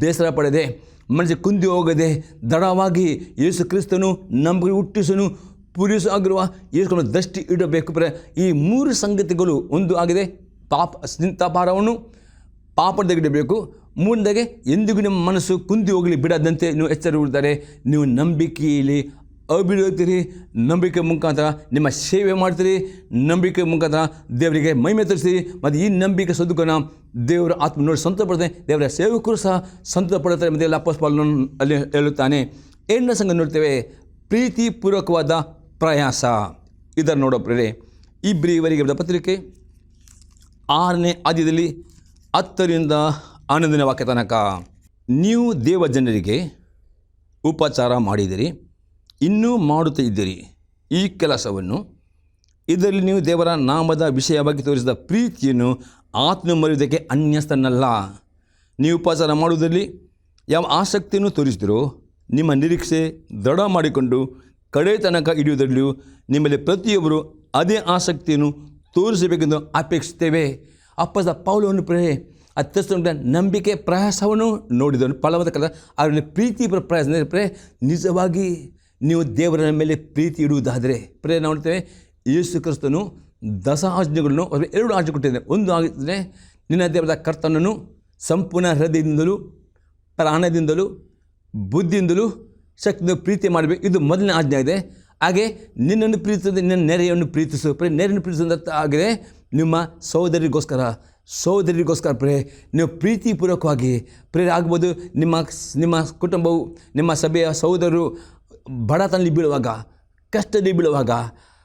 ಬೇಸರ ಪಡೆದೆ, ಮನಸ್ಸಿಗೆ ಕುಂದಿ ಹೋಗದೆ ದಡವಾಗಿ ಯೇಸು ಕ್ರಿಸ್ತನು ನಂಬಿಕೆ ಹುಟ್ಟಿಸನು. ಪೂರೈಸು ಆಗಿರುವ ಯೇಸುವನ್ನು ದೃಷ್ಟಿ ಇಡಬೇಕು ಈ ಮೂರು ಸಂಗತಿಗಳು ಒಂದು ಆಗಿದೆ. ಪಾಪ ಸ್ನಿಂತಾಪಾರವನ್ನು ಪಾಪ ತೆಗೆಡಬೇಕು ಮೂರನೇದಾಗೆ, ಎಂದಿಗೂ ನಿಮ್ಮ ಮನಸ್ಸು ಕುಂದಿ ಹೋಗಲಿ, ಬಿಡದಂತೆ ನೀವು ಎಚ್ಚರಗೊಳ್ತಾರೆ ನೀವು ನಂಬಿಕೆಯಲ್ಲಿ ಅಭಿವೃದ್ಧಿ ನಂಬಿಕೆ ಮುಖಾಂತರ ನಿಮ್ಮ ಸೇವೆ ಮಾಡ್ತೀರಿ. ನಂಬಿಕೆ ಮುಖಾಂತರ ದೇವರಿಗೆ ಮಹಿಮೆ ತರಿಸ್ತೀರಿ. ಮತ್ತು ಈ ನಂಬಿಕೆ ಸದುಕನ ದೇವರ ಆತ್ಮ ನೋಡಿ ಸಂತೋಷ ಪಡ್ತಾರೆ ದೇವರ ಸೇವಕರು ಸಹ ಸಂತೋಷ ಪಡುತ್ತಾರೆ ಮತ್ತು ಎಲ್ಲ ಅಲ್ಲಿ ಹೇಳುತ್ತಾನೆ. ಎರಡನೇ ಸಂಘ ನೋಡ್ತೇವೆ. ಪ್ರೀತಿಪೂರ್ವಕವಾದ ಪ್ರಯಾಸ. ಇದನ್ನು ನೋಡೋ ಪ್ರೇರೆ ಇಬ್ಬರಿವರೆಗೆ ಪತ್ರಿಕೆ ಆರನೇ ಆದ್ಯದಲ್ಲಿ ಹತ್ತರಿಂದ ಹನ್ನೊಂದನೇ ವಾಕ್ಯ ತನಕ. ನೀವು ದೇವ ಜನರಿಗೆ ಉಪಚಾರ ಮಾಡಿದಿರಿ ಇನ್ನೂ ಮಾಡುತ್ತಾ ಇದ್ದೀರಿ ಈ ಕೆಲಸವನ್ನು. ಇದರಲ್ಲಿ ನೀವು ದೇವರ ನಾಮದ ವಿಷಯವಾಗಿ ತೋರಿಸಿದ ಪ್ರೀತಿಯನ್ನು ಆತ್ಮ ಮರೆಯುವುದಕ್ಕೆ ಅನ್ಯಸ್ತನಲ್ಲ ನೀವು ಉಪಚಾರ ಮಾಡುವುದರಲ್ಲಿ ಯಾವ ಆಸಕ್ತಿಯನ್ನು ತೋರಿಸಿದಿರೋ, ನಿಮ್ಮ ನಿರೀಕ್ಷೆ ದೃಢ ಮಾಡಿಕೊಂಡು ಕಡೆ ತನಕ ಹಿಡಿಯುವುದರಲ್ಲಿಯೂ ನಿಮ್ಮಲ್ಲಿ ಪ್ರತಿಯೊಬ್ಬರು ಅದೇ ಆಸಕ್ತಿಯನ್ನು ತೋರಿಸಬೇಕೆಂದು ಅಪೇಕ್ಷಿಸ್ತೇವೆ ಅಪ್ಪದ ಪೌಲವನ್ನು ಪ್ರೇ ಅತ್ಯಂತ ನಂಬಿಕೆ ಪ್ರಯಾಸವನ್ನು ನೋಡಿದನು ಫಲವಾದ ಕಲ ಅದರಲ್ಲಿ ಪ್ರೀತಿ ಪ್ರ- ಪ್ರಯಾಸ ಪ್ರೇ ನಿಜವಾಗಿ ನೀವು ದೇವರ ಮೇಲೆ ಪ್ರೀತಿ ಇಡುವುದಾದರೆ. ಪ್ರೇ ನೋಡ್ತೇವೆ ಯೇಸು ಕ್ರಿಸ್ತನು ದಸ ಆಜ್ಞೆಗಳನ್ನು ಎರಡು ಆಜ್ಞೆ ಕೊಟ್ಟಿದ್ದಾನೆ. ಒಂದು ಆಗಿದ್ದರೆ ನಿನ್ನ ದೇವರ ಕರ್ತನನ್ನು ಸಂಪೂರ್ಣ ಹೃದಯದಿಂದಲೂ, ಪ್ರಾಣದಿಂದಲೂ, ಬುದ್ಧಿಯಿಂದಲೂ ಶಕ್ತಿಯಿಂದ ಪ್ರೀತಿ ಮಾಡಬೇಕು. ಇದು ಮೊದಲನೇ ಆಜ್ಞೆ ಆಗಿದೆ. ಹಾಗೆ ನಿನ್ನನ್ನು ಪ್ರೀತಿಸಿದ ನಿನ್ನ ನೆರೆಯನ್ನು ಪ್ರೀತಿಸು. ಪ್ರೇ ನೆರೆಯನ್ನು ಪ್ರೀತಿಸಿದಂಥ ಆಗಿದೆ. ನಿಮ್ಮ ಸಹೋದರಿಗೋಸ್ಕರ ಸಹೋದರಿಗೋಸ್ಕರ ಪ್ರೇ ನೀವು ಪ್ರೀತಿಪೂರ್ವಕವಾಗಿ ಪ್ರೇರೆ ಆಗ್ಬೋದು ನಿಮ್ಮ ನಿಮ್ಮ ಕುಟುಂಬವು, ನಿಮ್ಮ ಸಭೆಯ ಸಹೋದರರು ಬಡತನಲ್ಲಿ ಬೀಳುವಾಗ, ಕಷ್ಟದಲ್ಲಿ ಬೀಳುವಾಗ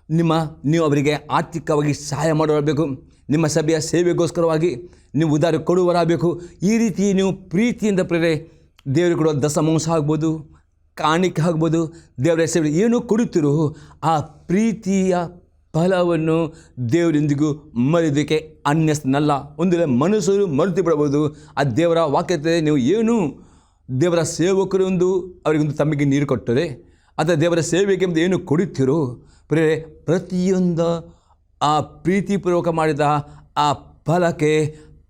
ನಿಮ್ಮ, ನೀವು ಅವರಿಗೆ ಆರ್ಥಿಕವಾಗಿ ಸಹಾಯ ಮಾಡಬೇಕು ನಿಮ್ಮ ಸಭೆಯ ಸೇವೆಗೋಸ್ಕರವಾಗಿ ನೀವು ಉದಾರ ಕೊಡುವರಾಗಬೇಕು. ಈ ರೀತಿ ನೀವು ಪ್ರೀತಿಯಿಂದ ಪ್ರೇರೆ ದೇವರು ಕೊಡುವ ದಸಮಾಂಸ ಆಗ್ಬೋದು. ಕಾಣಿಕೆ ಆಗ್ಬೋದು. ದೇವರ ಹೆಸರು ಏನು ಕೊಡುತ್ತಿರು ಆ ಪ್ರೀತಿಯ ಫಲವನ್ನು ದೇವರಿಂದಿಗೂ ಮರೆಯೋದಕ್ಕೆ ಅನ್ಯಸ್ತನಲ್ಲ ಒಂದು ಮನುಷ್ಯರು ಮರೆತು ಬಿಡಬಹುದು, ಆ ದೇವರ ವಾಕ್ಯತೆ ನೀವು ಏನು ದೇವರ ಸೇವಕರು ಒಂದು ಅವರಿಗೊಂದು ತಮಗೆ ನೀರು ಕೊಟ್ಟರೆ ಅಥವಾ ದೇವರ ಸೇವೆಗೆ ಒಂದು ಏನು ಕೊಡುತ್ತಿರೋ ಪ್ರೇ ಪ್ರತಿಯೊಂದು ಆ ಪ್ರೀತಿಪೂರ್ವಕ ಮಾಡಿದ ಆ ಫಲಕ್ಕೆ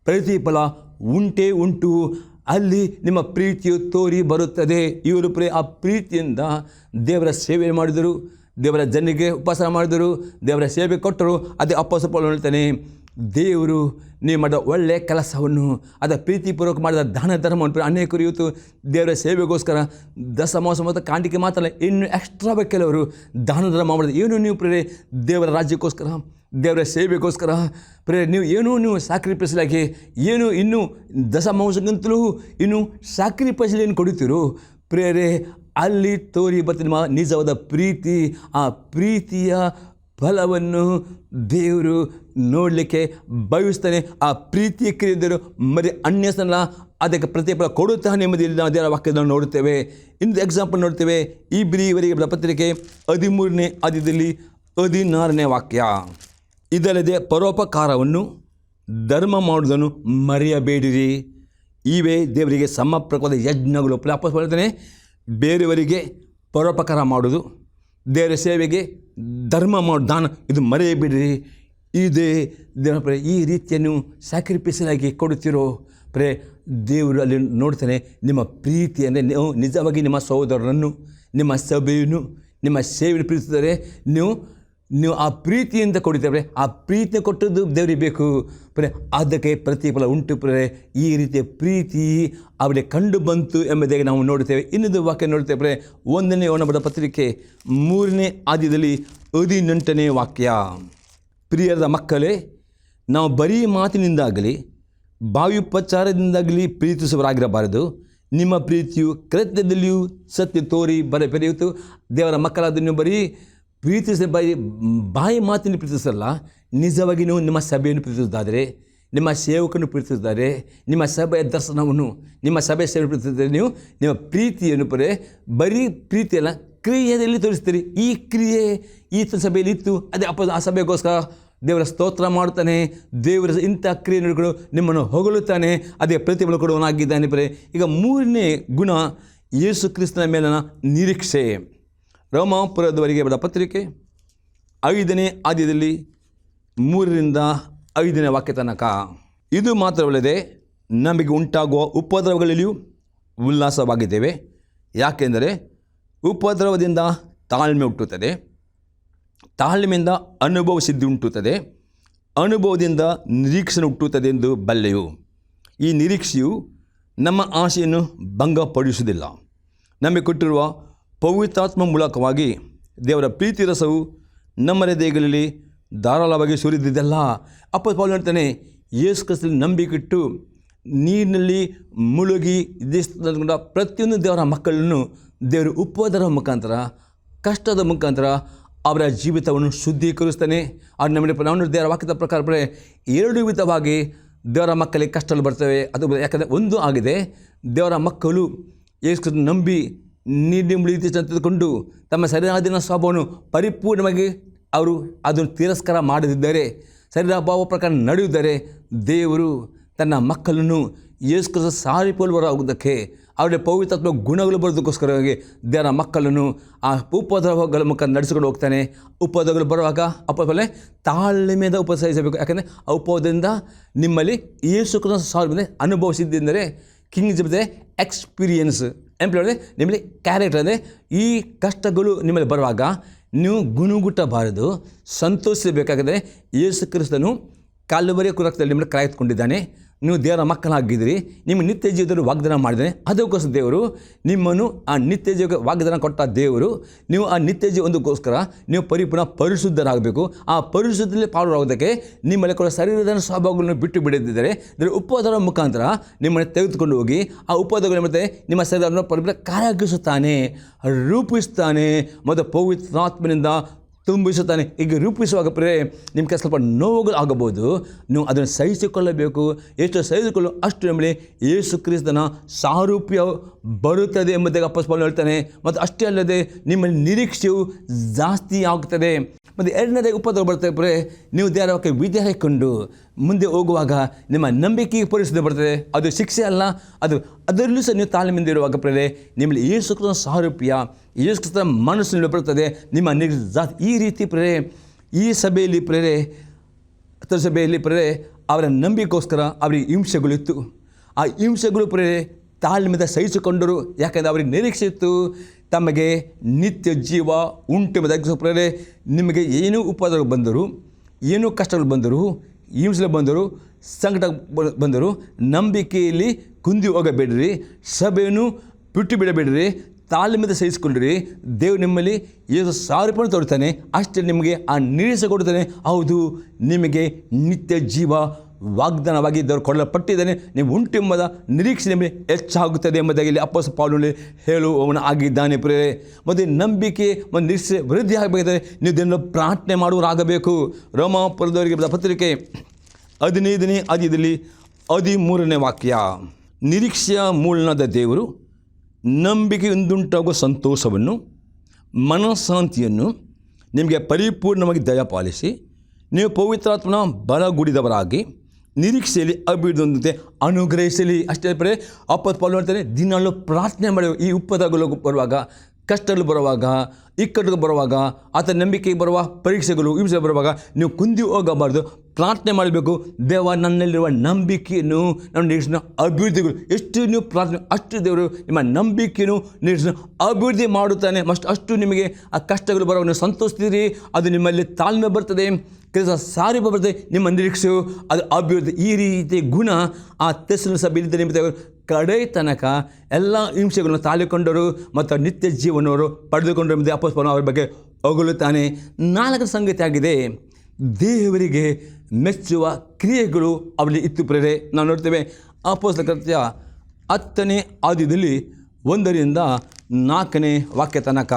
ಪ್ರತಿಫಲ ಉಂಟೇ ಉಂಟು. ಅಲ್ಲಿ ನಿಮ್ಮ ಪ್ರೀತಿಯು ತೋರಿ ಬರುತ್ತದೆ. ಇವರು ಪ್ರೇ ಆ ಪ್ರೀತಿಯಿಂದ ದೇವರ ಸೇವೆ ಮಾಡಿದರು. ದೇವರ ಜನರಿಗೆ ಉಪವಾಸ ಮಾಡಿದರು. ದೇವರ ಸೇವೆ ಕೊಟ್ಟರು. ಅದೇ ಅಪ್ಪಸ ಪೌಲ ಹೇಳ್ತಾನೆ, ದೇವರು ನೀವು ಮಾಡಿದ ಒಳ್ಳೆಯ ಕೆಲಸವನ್ನು, ಅದ ಪ್ರೀತಿಪೂರ್ವಕ ಮಾಡಿದ ದಾನ ಧರ್ಮವನ್ನು ಅನೇಕರು ಇವತ್ತು ದೇವರ ಸೇವೆಗೋಸ್ಕರ ದಸಮಾಸ ಮತ್ತು ಕಾಂಟಿಕೆ ಮಾತ್ರ ಇನ್ನು ಎಕ್ಸ್ಟ್ರಾ ಕೆಲವರು ದಾನ ಧರ್ಮ ಮಾಡಿದ ಏನು ನೀವು ಪ್ರೇರೆ ದೇವರ ರಾಜ್ಯಕ್ಕೋಸ್ಕರ ದೇವರ ಸೇವೆಗೋಸ್ಕರ. ಪ್ರೇ ನೀವು ಏನೂ ನೀವು ಸ್ಯಾಕ್ರಿಫೈಸ್ಲಾಗಿ ಏನು ಇನ್ನೂ ದಸಮಾಂಸಕ್ಕಿಂತಲೂ ಇನ್ನು ಸ್ಯಾಕ್ರಿಫೈಸ್ ಏನು ಕೊಡುತ್ತೀರೋ. ಪ್ರೇರೆ ಅಲ್ಲಿ ತೋರಿ ಬರ್ತೀನಿ ನಿಮ್ಮ ನಿಜವಾದ ಪ್ರೀತಿ. ಆ ಪ್ರೀತಿಯ ಫಲವನ್ನು ದೇವರು ನೋಡಲಿಕ್ಕೆ ಬಯಸ್ತಾನೆ. ಆ ಪ್ರೀತಿಯ ಕ್ರಿಯೆದರು ಮರಿ ಅನ್ಯಸನ ಅದಕ್ಕೆ ಪ್ರತಿಫಲ ಕೊಡುತ್ತಾ ನೆಮ್ಮದಿಯಲ್ಲಿ ನಾವು ದೇವರ ನೋಡುತ್ತೇವೆ. ಇಂದು ಎಕ್ಸಾಂಪಲ್ ನೋಡ್ತೇವೆ. ಈ ಬಿರಿಯವರಿಗೆ ಬರೆದ ಪತ್ರಿಕೆ ಹದಿಮೂರನೇ ಆದ್ಯದಲ್ಲಿ ಹದಿನಾರನೇ ವಾಕ್ಯ. ಇದಲ್ಲದೆ ಪರೋಪಕಾರವನ್ನು ಧರ್ಮ ಮಾಡುವುದನ್ನು ಮರೆಯಬೇಡಿರಿ. ಇವೇ ದೇವರಿಗೆ ಸಮಪ್ರಕವಾದ ಯಜ್ಞಗಳು. ವಾಪಸ್ ಹೇಳ್ತಾನೆ, ಬೇರೆಯವರಿಗೆ ಪರೋಪಕಾರ ಮಾಡೋದು ದೇವರ ಸೇವೆಗೆ ಧರ್ಮ ಮಾಡೋ ದಾನ, ಇದು ಮರೆಯಬೇಡಿರಿ. ಇದೇ ದೇವರ ಈ ರೀತಿಯನ್ನು ಸ್ಯಾಕ್ರಿಫೈಸಲಾಗಿ ಕೊಡುತ್ತಿರೋ ಪ್ರೇ ದೇವರು ಅಲ್ಲಿ ನೋಡ್ತಾನೆ, ನಿಮ್ಮ ಪ್ರೀತಿಯನ್ನು ನೀವು ನಿಜವಾಗಿ ನಿಮ್ಮ ಸಹೋದರರನ್ನು, ನಿಮ್ಮ ಸಭೆಯನ್ನು, ನಿಮ್ಮ ಸೇವೆಯನ್ನು ಪ್ರೀತಿಸಿದರೆ ನೀವು ನೀವು ಆ ಪ್ರೀತಿಯಿಂದ ಕೊಡಿದ್ರೆ ಆ ಪ್ರೀತಿ ಕೊಟ್ಟದ್ದು ದೇವರಿಗೆ ಬೇಕು. ಪ್ರೇ ಅದಕ್ಕೆ ಪ್ರತಿಫಲ ಉಂಟು ಪ್ರೇ ಈ ರೀತಿಯ ಪ್ರೀತಿ ಅವರಿಗೆ ಕಂಡು ಬಂತು ಎಂಬುದಾಗಿ ನಾವು ನೋಡುತ್ತೇವೆ. ಇನ್ನೊಂದು ವಾಕ್ಯ ನೋಡುತ್ತೇವೆ ಪ್ರೇ ಒಂದನೇ ಒಣಬಡ ಪತ್ರಿಕೆ ಮೂರನೇ ಆದ್ಯದಲ್ಲಿ ಹದಿನೆಂಟನೇ ವಾಕ್ಯ. ಪ್ರಿಯರದ ಮಕ್ಕಳೇ, ನಾವು ಬರೀ ಮಾತಿನಿಂದಾಗಲಿ ಬಾಯುಪಚಾರದಿಂದಾಗಲಿ ಪ್ರೀತಿಸುವರಾಗಿರಬಾರದು ನಿಮ್ಮ ಪ್ರೀತಿಯು ಕೃತ್ಯದಲ್ಲಿಯೂ ಸತ್ಯ ತೋರಿ ಬರ ಬೆರೆಯಿತು ದೇವರ ಮಕ್ಕಳಾದ ನೀವು ಬರೀ ಪ್ರೀತಿಸ ಬಾಯಿ ಬಾಯಿ ಮಾತಿನ ಪ್ರೀತಿಸಲ್ಲ, ನಿಜವಾಗಿ ನೀವು ನಿಮ್ಮ ಸಭೆಯನ್ನು ಪ್ರೀತಿಸುವುದಾದರೆ, ನಿಮ್ಮ ಸೇವಕನ್ನು ಪ್ರೀತಿಸಿದ್ದಾರೆ ನಿಮ್ಮ ಸಭೆಯ ದರ್ಶನವನ್ನು, ನಿಮ್ಮ ಸಭೆ ಸೇವೆ ಪ್ರೀತಿಸಿದರೆ ನೀವು ನಿಮ್ಮ ಪ್ರೀತಿಯನ್ನು ಪರೇ, ಬರೀ ಪ್ರೀತಿಯಲ್ಲ, ಕ್ರಿಯೆಯಲ್ಲಿ ತೋರಿಸ್ತೀರಿ. ಈ ಕ್ರಿಯೆ ಈ ಸಭೆಯಲ್ಲಿ ಇತ್ತು, ಅದೇ ಅಪ್ಪ ಆ ಸಭೆಗೋಸ್ಕರ ದೇವರ ಸ್ತೋತ್ರ ಮಾಡ್ತಾನೆ ದೇವರ ಇಂಥ ಕ್ರಿಯೆ ನೋಡಿಕೊಂಡು ನಿಮ್ಮನ್ನು ಹೊಗಳುತ್ತಾನೆ, ಅದೇ ಪ್ರತಿಫಲ ಕೊಡುವನಾಗಿದ್ದಾನೆ ಬರೇ ಈಗ ಮೂರನೇ ಗುಣ, ಯೇಸು ಕ್ರಿಸ್ತನ ಮೇಲಿನ ನಿರೀಕ್ಷೆ. ರೋಮಾಪುರದವರೆಗೆ ಬರೆದ ಪತ್ರಿಕೆ ಐದನೇ ಆದ್ಯದಲ್ಲಿ ಮೂರರಿಂದ ಐದನೇ ವಾಕ್ಯ ತನಕ. ಇದು ಮಾತ್ರವಲ್ಲದೆ ನಮಗೆ ಉಂಟಾಗುವ ಉಪದ್ರವಗಳಲ್ಲಿಯೂ ಉಲ್ಲಾಸವಾಗಿದ್ದೇವೆ. ಯಾಕೆಂದರೆ ಉಪದ್ರವದಿಂದ ತಾಳ್ಮೆ ಹುಟ್ಟುತ್ತದೆ. ತಾಳ್ಮೆಯಿಂದ ಅನುಭವ ಸಿದ್ಧಿ ಉಂಟುತ್ತದೆ ಅನುಭವದಿಂದ ನಿರೀಕ್ಷಣೆ ಹುಟ್ಟುತ್ತದೆ ಎಂದು ಬಲ್ಲೆಯು. ಈ ನಿರೀಕ್ಷೆಯು ನಮ್ಮ ಆಸೆಯನ್ನು ಭಂಗಪಡಿಸುವುದಿಲ್ಲ. ನಮಗೆ ಕೊಟ್ಟಿರುವ ಪವಿತ್ರಾತ್ಮ ಮೂಲಕವಾಗಿ ದೇವರ ಪ್ರೀತಿ ರಸವು ನಮ್ಮ ಹೃದಯಗಳಲ್ಲಿ ಧಾರಾಳವಾಗಿ ಸುರಿದಿದ್ದೆಲ್ಲ ಅಪ್ಪ ಪಾಲು ಹೇಳ್ತಾನೆ, ಯೇಸು ಕ್ರಿಸ್ತಲ್ಲಿ ನಂಬಿಕಿಟ್ಟು ನೀರಿನಲ್ಲಿ ಮುಳುಗಿ ದೇಶದ ಪ್ರತಿಯೊಂದು ದೇವರ ಮಕ್ಕಳನ್ನು ದೇವರು ಉಪ್ಪದರ ಮುಖಾಂತರ, ಕಷ್ಟದ ಮುಖಾಂತರ ಅವರ ಜೀವಿತವನ್ನು ಶುದ್ಧೀಕರಿಸ್ತಾನೆ ಅವ್ರು ನಮಗೆ ನಾವು ದೇವರ ವಾಕ್ಯದ ಪ್ರಕಾರ ಬರೆ ಎರಡು ವಿಧವಾಗಿ ದೇವರ ಮಕ್ಕಳಿಗೆ ಕಷ್ಟಗಳು ಬರ್ತವೆ. ಅದು ಯಾಕಂದರೆ ಒಂದು ಆಗಿದೆ, ದೇವರ ಮಕ್ಕಳು ಯೇಸು ನಂಬಿ ನೀಡಿ ಮುಳಿಯುತ್ತೆ ತೆಗೆದುಕೊಂಡು ತಮ್ಮ ಶರೀರಾದಿನ ಸ್ವಭಾವವನ್ನು ಪರಿಪೂರ್ಣವಾಗಿ ಅವರು ಅದನ್ನು ತಿರಸ್ಕಾರ ಮಾಡದಿದ್ದರೆ ಶರೀರ ಭಾವ ಪ್ರಕಾರ ನಡೆಯುತ್ತಾರೆ ದೇವರು ತನ್ನ ಮಕ್ಕಳನ್ನು ಯೇಸ್ಕೃತ ಸಾರಿ ಸಾರಿಪೋಲ್ವರಾಗುವುದಕ್ಕೆ ಅವರ ಪವಿತ್ರತ್ವ ಗುಣಗಳು ಬರೋದಕ್ಕೋಸ್ಕರವಾಗಿ ದೇವರ ಮಕ್ಕಳನ್ನು ಆ ಉಪದ್ರವಗಳ ಮುಖ ನಡೆಸಿಕೊಂಡು ಹೋಗ್ತಾನೆ. ಉಪದ್ರವಗಳು ಬರುವಾಗ ಅಪ್ಪಲೆ ತಾಳ್ಮೆಯಿಂದ ಉಪಸಹಿಸಬೇಕು ಯಾಕಂದರೆ ಆ ಉಪದಿಂದ ನಿಮ್ಮಲ್ಲಿ ಯೇಸುಕೃತ ಸಾರಿ ಅನುಭವಿಸಿದ್ದೆಂದರೆ ಕಿಂಗ್ ಜೊತೆ ಎಕ್ಸ್ಪೀರಿಯನ್ಸ್. ಎಂಪ್ಲಾಯ್ ನಿಮ್ಮಲ್ಲಿ ಕ್ಯಾರೆಕ್ಟರ್ ಅಂದರೆ ಈ ಕಷ್ಟಗಳು ನಿಮ್ಮಲ್ಲಿ ಬರುವಾಗ ನೀವು ಗುಣಗುಟ್ಟಬಾರದು ಸಂತೋಷಿಸಬೇಕಾದರೆ ಯೇಸು ಕ್ರಿಸ್ತನು ಕಾಲುಬರಿಯ ಕುರಕ್ತದಲ್ಲಿ ನಿಮ್ಮನ್ನು ಕಾಯ್ದುಕೊಂಡಿದ್ದಾನೆ. ನೀವು ದೇವರ ಮಕ್ಕಳಾಗಿದ್ದೀರಿ, ನಿಮ್ಮ ನಿತ್ಯ ಜೀವದಲ್ಲಿ ವಾಗ್ದಾನ ಮಾಡಿದ್ದಾನೆ ಅದಕ್ಕೋಸ್ಕರ ದೇವರು ನಿಮ್ಮನ್ನು ಆ ನಿತ್ಯ ಜೀವಕ್ಕೆ ವಾಗ್ದಾನ ಕೊಟ್ಟ ದೇವರು ನೀವು ಆ ನಿತ್ಯ ಜೀವನಕ್ಕೋಸ್ಕರ ನೀವು ಪರಿಪೂರ್ಣ ಪರಿಶುದ್ಧರಾಗಬೇಕು. ಆ ಪರಿಶುದ್ಧದಲ್ಲಿ ಪಾಲ್ಗೊಳ್ಳೋದಕ್ಕೆ ನಿಮ್ಮಲ್ಲಿ ಕೂಡ ಶರೀರದ ಸ್ವಭಾವಗಳನ್ನು ಬಿಟ್ಟು ಬಿಡದಿದ್ದರೆ, ಇದರ ಉಪವಾದದ ಮುಖಾಂತರ ನಿಮ್ಮನ್ನು ತೆಗೆದುಕೊಂಡು ಹೋಗಿ ಆ ಉಪವಾದಗಳು ಮತ್ತೆ ನಿಮ್ಮ ಶರೀರವನ್ನು ಪರಿಪೂರ್ಣ ಕಾರ್ಯಾಗಿಸುತ್ತಾನೆ ರೂಪಿಸ್ತಾನೆ ಮತ್ತು ಪವಿತ್ರಾತ್ಮನಿಂದ ತುಂಬಿಸುತ್ತಾನೆ. ಈಗ ರೂಪಿಸುವಾಗ ಪ್ರೇ ನಿಮಗೆ ಸ್ವಲ್ಪ ನೋವುಗಳು ಆಗಬಹುದು. ನೀವು ಅದನ್ನು ಸಹಿಸಿಕೊಳ್ಳಬೇಕು. ಎಷ್ಟು ಸಹಿಸಿಕೊಳ್ಳು ಅಷ್ಟು ನಮ್ಮಲ್ಲಿ ಯೇಸು ಕ್ರಿಸ್ತನ ಸಾರೂಪ್ಯ ಬರುತ್ತದೆ ಎಂಬುದಾಗಿ ಅಪ್ಪಸ್ಪಾಲ್ ಹೇಳ್ತಾನೆ. ಮತ್ತು ಅಷ್ಟೇ ಅಲ್ಲದೆ ನಿಮ್ಮಲ್ಲಿ ನಿರೀಕ್ಷೆಯು ಜಾಸ್ತಿ ಆಗುತ್ತದೆ ಮತ್ತು ಎರಡನೇದಾಗಿ ಉಪದ್ರ ಬರ್ತದೆ ಪ್ರೇ ನೀವು ದೇವರಕ್ಕೆ ವಿದ್ಯೆ ಹಾಕಿಕೊಂಡು ಮುಂದೆ ಹೋಗುವಾಗ ನಿಮ್ಮ ನಂಬಿಕೆಗೆ ಪರಿಸ್ಥಿತಿ ಬರ್ತದೆ. ಅದು ಶಿಕ್ಷೆ ಅಲ್ಲ, ಅದು ಅದರಲ್ಲೂ ಸಹ ನೀವು ತಾಳ್ಮೆಯಿಂದ ಇರುವಾಗ ಬರ್ತದೆ. ನಿಮ್ಮಲ್ಲಿ ಏಸು ಕೃತ ಸಾರೂಪ್ಯ, ಯೇಸು ಮನಸ್ಸು ಮನಸ್ಸಿನಲ್ಲಿ ಬರ್ತದೆ. ನಿಮ್ಮ ಜಾತಿ ಈ ರೀತಿ ಪ್ರೇರೆ ಈ ಸಭೆಯಲ್ಲಿ ಪ್ರೇರೆ ಅಥವಾ ಸಭೆಯಲ್ಲಿ ಪ್ರೇರೆ ಅವರ ನಂಬಿಕೋಸ್ಕರ ಅವರಿಗೆ ಹಿಂಸೆಗಳಿತ್ತು ಆ ಹಿಂಸೆಗಳು ಪ್ರೇರೆ ತಾಳ್ಮೆಯಿಂದ ಸಹಿಸಿಕೊಂಡರು. ಯಾಕಂದರೆ ಅವರಿಗೆ ನಿರೀಕ್ಷೆ ಇತ್ತು. ತಮಗೆ ನಿತ್ಯ ಜೀವ ಉಂಟು ಎಂಬುದಾಗಿ ಪ್ರೇರೆ ನಿಮಗೆ ಏನೂ ಉಪದ್ರವ ಬಂದರು, ಏನೂ ಕಷ್ಟಗಳು ಬಂದರು ಹಿಂಸೆ ಬಂದರು, ಸಂಕಟ ಬಂದರು. ನಂಬಿಕೆಯಲ್ಲಿ ಕುಂದಿ ಹೋಗಬೇಡ್ರಿ, ಸಭೆಯನ್ನು ಬಿಟ್ಟು ಬಿಡಬೇಡ್ರಿ ತಾಳ್ಮೆದ ಸಹಿಸಿಕೊಂಡ್ರಿ ದೇವರು ನಿಮ್ಮಲ್ಲಿ ಸಾವಿರ ರೂಪಾಯಿ ತೋರ್ತಾನೆ ಅಷ್ಟೇ ನಿಮಗೆ ಆ ನೀರಿಸ ಕೊಡ್ತಾನೆ ಹೌದು, ನಿಮಗೆ ನಿತ್ಯ ಜೀವ ವಾಗ್ದಾನವಾಗಿ ದೇವರು ಕೊಡಲ್ಪಟ್ಟಿದ್ದಾನೆ ನೀವು ಉಂಟೆಂಬದ ನಿರೀಕ್ಷೆ ನಿಮಗೆ ಹೆಚ್ಚಾಗುತ್ತದೆ ಎಂಬುದಾಗಿ ಇಲ್ಲಿ ಅಪ್ಪಸ ಪಾಲುನಲ್ಲಿ ಹೇಳುವವನು ಆಗಿದ್ದಾನೆ ಪ್ರೇರೆ ಮತ್ತು ನಂಬಿಕೆ ಮತ್ತು ನಿರೀಕ್ಷೆ ವೃದ್ಧಿ ಆಗಬೇಕಾದರೆ ನೀವು ಇದನ್ನು ಪ್ರಾರ್ಥನೆ ಮಾಡುವರಾಗಬೇಕು ರೋಮಾಪುರದವರಿಗೆ ಬರೆದ ಪತ್ರಿಕೆ ಹದಿನೈದನೇ ಅದಿದಲ್ಲಿ ಹದಿಮೂರನೇ ವಾಕ್ಯ. ನಿರೀಕ್ಷೆಯ ಮೂಲನಾದ ದೇವರು ನಂಬಿಕೆಯಿಂದುಂಟಾಗುವ ಸಂತೋಷವನ್ನು, ಮನಃಶಾಂತಿಯನ್ನು ನಿಮಗೆ ಪರಿಪೂರ್ಣವಾಗಿ ದಯಪಾಲಿಸಿ, ನೀವು ಪವಿತ್ರಾತ್ಮನ ಬಲಗೂಡಿದವರಾಗಿ ನಿರೀಕ್ಷೆಯಲ್ಲಿ ಅಭಿವೃದ್ಧಿ ಅನುಗ್ರಹಿಸಲಿ. ಅಷ್ಟೇ ಪಡೆ ಅಪ್ಪದ ಪಾಲು ಮಾಡ್ತಾರೆ ದಿನಾಲು ಪ್ರಾರ್ಥನೆ ಮಾಡಿ ಈ ಉಪ್ಪದಾಗಲು ಬರುವಾಗ, ಕಷ್ಟಗಳು ಬರುವಾಗ ಇಕ್ಕಟ್ಟು ಬರುವಾಗ, ಆತ ನಂಬಿಕೆಗೆ ಬರುವ ಪರೀಕ್ಷೆಗಳು ಹಿಂಸೆ ಬರುವಾಗ ನೀವು ಕುಂದಿ ಹೋಗಬಾರ್ದು. ಪ್ರಾರ್ಥನೆ ಮಾಡಬೇಕು. ದೇವ ನನ್ನಲ್ಲಿರುವ ನಂಬಿಕೆಯನ್ನು ನಮ್ಮ ನಿರೀಕ್ಷೆನ ಅಭಿವೃದ್ಧಿಗಳು, ಎಷ್ಟು ನೀವು ಪ್ರಾರ್ಥನೆ, ಅಷ್ಟು ದೇವರು ನಿಮ್ಮ ನಂಬಿಕೆಯನ್ನು ನಿರೀಕ್ಷೆ ಅಭಿವೃದ್ಧಿ ಮಾಡುತ್ತಾನೆ. ಮಸ್ಟ್ ಅಷ್ಟು ನಿಮಗೆ ಆ ಕಷ್ಟಗಳು ಬರೋ ಸಂತೋಷಿಸ್ತೀರಿ. ಅದು ನಿಮ್ಮಲ್ಲಿ ತಾಳ್ಮೆ ಬರ್ತದೆ, ಕೆಲಸ ಸಾರಿ ಬರ್ತದೆ. ನಿಮ್ಮ ನಿರೀಕ್ಷೆ ಅದು ಅಭಿವೃದ್ಧಿ. ಈ ರೀತಿ ಗುಣ ಆ ತೆಸ್ಸಿನ ಸಭೆಯಲ್ಲಿ ನಿಮಿತ್ತ ಕಡೆ ತನಕ ಎಲ್ಲ ಹಿಂಸೆಗಳನ್ನು ತಾಳಿಕೊಂಡರು ಮತ್ತು ನಿತ್ಯ ಜೀವನವರು ಪಡೆದುಕೊಂಡರು ಎಂಬುದೇ ಅಪ್ಪಸ್ಪನ ಅವರ ಬಗ್ಗೆ ಹೊಗಳುತ್ತಾನೆ. ನಾಲ್ಕು ಸಂಗತಿ ಆಗಿದೆ ದೇವರಿಗೆ ಮೆಚ್ಚುವ ಕ್ರಿಯೆಗಳು ಅವರಲ್ಲಿ ಇತ್ತು ಪ್ರೇರೆ. ನಾವು ನೋಡ್ತೇವೆ ಅಪೋಸ್ಲ ಕೃತ್ಯ ಹತ್ತನೇ ಆದಿದಲ್ಲಿ ಒಂದರಿಂದ ನಾಲ್ಕನೇ ವಾಕ್ಯ ತನಕ.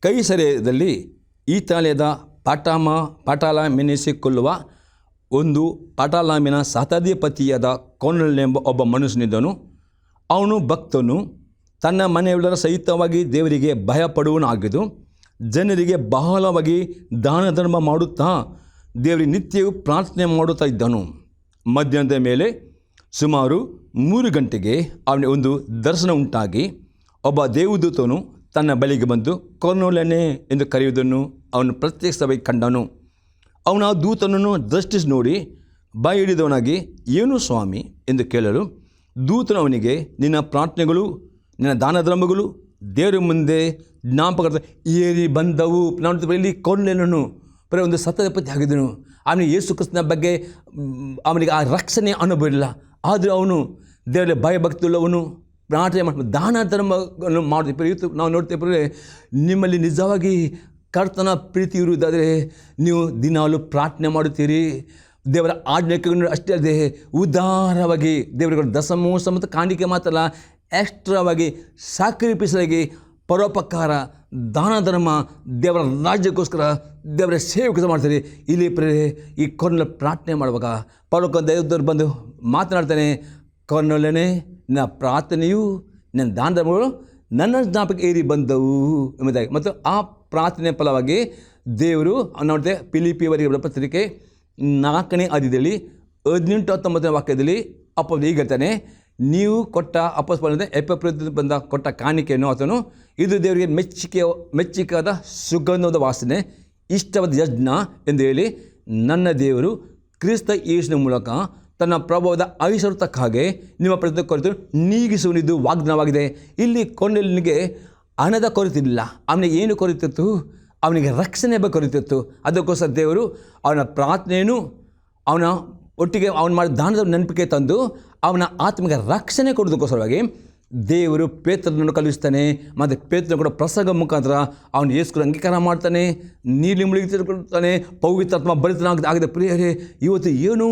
ಕೈಸರೆಯದಲ್ಲಿ ಈತಾಲಿಯದ ಪಾಟಾಮ ಮೆನೆಸಿಕೊಳ್ಳುವ ಒಂದು ಪಾಟಾಲಾಮಿನ ಸತಾಧಿಪತಿಯಾದ ಕೋನಲ್ ಎಂಬ ಒಬ್ಬ ಮನುಷ್ಯನಿದ್ದನು. ಅವನು ಭಕ್ತನು. ತನ್ನ ಮನೆಯವರ ಸಹಿತವಾಗಿ ದೇವರಿಗೆ ಭಯಪಡುವನಾಗಿದ್ದು ಜನರಿಗೆ ಬಹಳವಾಗಿ ದಾನ ಧರ್ಮ ಮಾಡುತ್ತಾ ದೇವರಿಗೆ ನಿತ್ಯವೂ ಪ್ರಾರ್ಥನೆ ಮಾಡುತ್ತಾ ಇದ್ದನು ಮಧ್ಯಾಹ್ನದ ಮೇಲೆ ಸುಮಾರು ಮೂರು ಗಂಟೆಗೆ ಅವನಿಗೆ ಒಂದು ದರ್ಶನ ಉಂಟಾಗಿ ಒಬ್ಬ ದೇವದೂತನು ತನ್ನ ಬಳಿಗೆ ಬಂದು, ಕೊರ್ನೋಲನೆ ಎಂದು ಕರೆಯುವುದನ್ನು ಅವನು ಪ್ರತ್ಯಕ್ಷವಾಗಿ ಕಂಡನು ಅವನು ಆ ದೂತನನ್ನು ದೃಷ್ಟಿಸಿ ನೋಡಿ, ಬಾಯಿ ಹಿಡಿದವನಾಗಿ, ಏನು ಸ್ವಾಮಿ? ಎಂದು ಕೇಳಲು, ದೂತನು ಅವನಿಗೆ, ನಿನ್ನ ಪ್ರಾರ್ಥನೆಗಳು, ನಿನ್ನ ದಾನ ದೇವರ ಮುಂದೆ ಜ್ಞಾಪಕ ಏರಿ ಬಂದವು. ನಾನು ಇಲ್ಲಿ ಕೊಂಡೇನನು ಬರೀ ಒಂದು ಸತತಪತಿ ಆಗಿದ್ದನು. ಅವನಿಗೆ ಯೇಸು ಕ್ರಿಸ್ತನ ಬಗ್ಗೆ ಅವನಿಗೆ ಆ ರಕ್ಷಣೆ ಅನುಭವ ಇಲ್ಲ ಆದರೂ ಅವನು ದೇವರ ಭಯಭಕ್ತಿಯುಳ್ಳವನು. ಪ್ರಾರ್ಥನೆ ಮಾಡಿ ದಾನ ಧರ್ಮವನ್ನು ಮಾಡ್ತೀವಿ ನಾವು ನೋಡ್ತೇವೆ ನಿಮ್ಮಲ್ಲಿ ನಿಜವಾಗಿ ಕರ್ತನ ಪ್ರೀತಿ ಇರುವುದಾದರೆ ನೀವು ದಿನಾಲು ಪ್ರಾರ್ಥನೆ ಮಾಡುತ್ತೀರಿ. ದೇವರ ಆಜ್ಞೆ ಅಷ್ಟೇ ಅಲ್ಲದೆ ಉದಾರವಾಗಿ ದೇವರುಗಳು ದಸಮೋಸ ಮತ್ತು ಕಾಣಿಕೆ ಮಾತ್ರ ಎಕ್ಸ್ಟ್ರಾವಾಗಿ ಸಾಕ್ರಿಪಿಸಲಾಗಿ ಪರೋಪಕಾರ ದಾನ ಧರ್ಮ ದೇವರ ರಾಜ್ಯಕ್ಕೋಸ್ಕರ ದೇವರ ಸೇವೆಗೋಸ್ಕರ ಮಾಡ್ತಾರೆ. ಇಲ್ಲಿ ಪ್ರೇ ಈ ಕೊರ್ನಲ್ ಪ್ರಾರ್ಥನೆ ಮಾಡುವಾಗ ಪರೋಕ ದೇವದವ್ರು ಬಂದು ಮಾತನಾಡ್ತಾನೆ. ಕೊರ್ನೊಲ್ಲನೆ ನನ್ನ ಪ್ರಾರ್ಥನೆಯು, ನನ್ನ ದಾನ ಧರ್ಮಗಳು ನನ್ನ ಜ್ಞಾಪಕ ಏರಿ ಬಂದವು ಎಂಬುದಾಗಿ. ಮತ್ತು ಆ ಪ್ರಾರ್ಥನೆ ಫಲವಾಗಿ ದೇವರು ನೋಡ್ತೆ ಪಿಲಿಪಿಯವರಿಗೆ ಪತ್ರಿಕೆ ನಾಲ್ಕನೇ ಆದಿದಲ್ಲಿ ಹದಿನೆಂಟು ಹತ್ತೊಂಬತ್ತನೇ ವಾಕ್ಯದಲ್ಲಿ ಅಪ್ಪ ಈಗ ಹೇಳ್ತಾನೆ, ನೀವು ಕೊಟ್ಟ ಅಪ್ಪಸ್ ಬಂದ ಎಪ್ಪಪ್ರತಿ ಬಂದ ಕೊಟ್ಟ ಕಾಣಿಕೆಯನ್ನು ಆತನು, ಇದು ದೇವರಿಗೆ ಮೆಚ್ಚಿಕೆ ಮೆಚ್ಚಿಕಾದ ಸುಗಂಧದ ವಾಸನೆ ಇಷ್ಟವಾದ ಯಜ್ಞ ಎಂದು ಹೇಳಿ ನನ್ನ ದೇವರು ಕ್ರಿಸ್ತ ಯೇಸುವಿನ ಮೂಲಕ ತನ್ನ ಪ್ರಭಾವದ ಹಾಗೆ ನಿಮ್ಮ ಪ್ರತಿ ಕೊರತೆ ನೀಗಿಸುವನಿದ್ದು ವಾಗ್ದಾನವಾಗಿದೆ. ಇಲ್ಲಿ ಕೊಂಡಲಿನಿಗೆ ಹಣದ ಕೊರತಿಲ್ಲ ಅವನಿಗೆ ಏನು ಕೊರತಿತ್ತು ಅವನಿಗೆ ರಕ್ಷಣೆ ಕೊರತಿತ್ತು ಅದಕ್ಕೋಸ್ಕರ ದೇವರು ಅವನ ಪ್ರಾರ್ಥನೆಯನ್ನು ಅವನ ಒಟ್ಟಿಗೆ ಅವನು ಮಾಡಿದ ದಾನದ ನೆನಪಿಗೆ ತಂದು ಅವನ ಆತ್ಮಿಕ ರಕ್ಷಣೆ ಕೊಡೋದಕ್ಕೋಸ್ಕರವಾಗಿ ದೇವರು ಪೇತ್ರನನ್ನು ಕಲಿಸ್ತಾನೆ ಮತ್ತು ಪೇತ್ರನ ಕೂಡ ಪ್ರಸಂಗ ಮುಖಾಂತರ ಅವನು ಯೇಸ್ಕರು ಅಂಗೀಕಾರ ಮಾಡ್ತಾನೆ ನೀಲಿ ಮುಳುಗಿ ತಿಳ್ಕೊಳ್ತಾನೆ ಪವಿತ್ರಾತ್ಮ ಬಲಿತನ ಆಗಿದೆ. ಪ್ರಿಯರೇ, ಇವತ್ತು ಏನು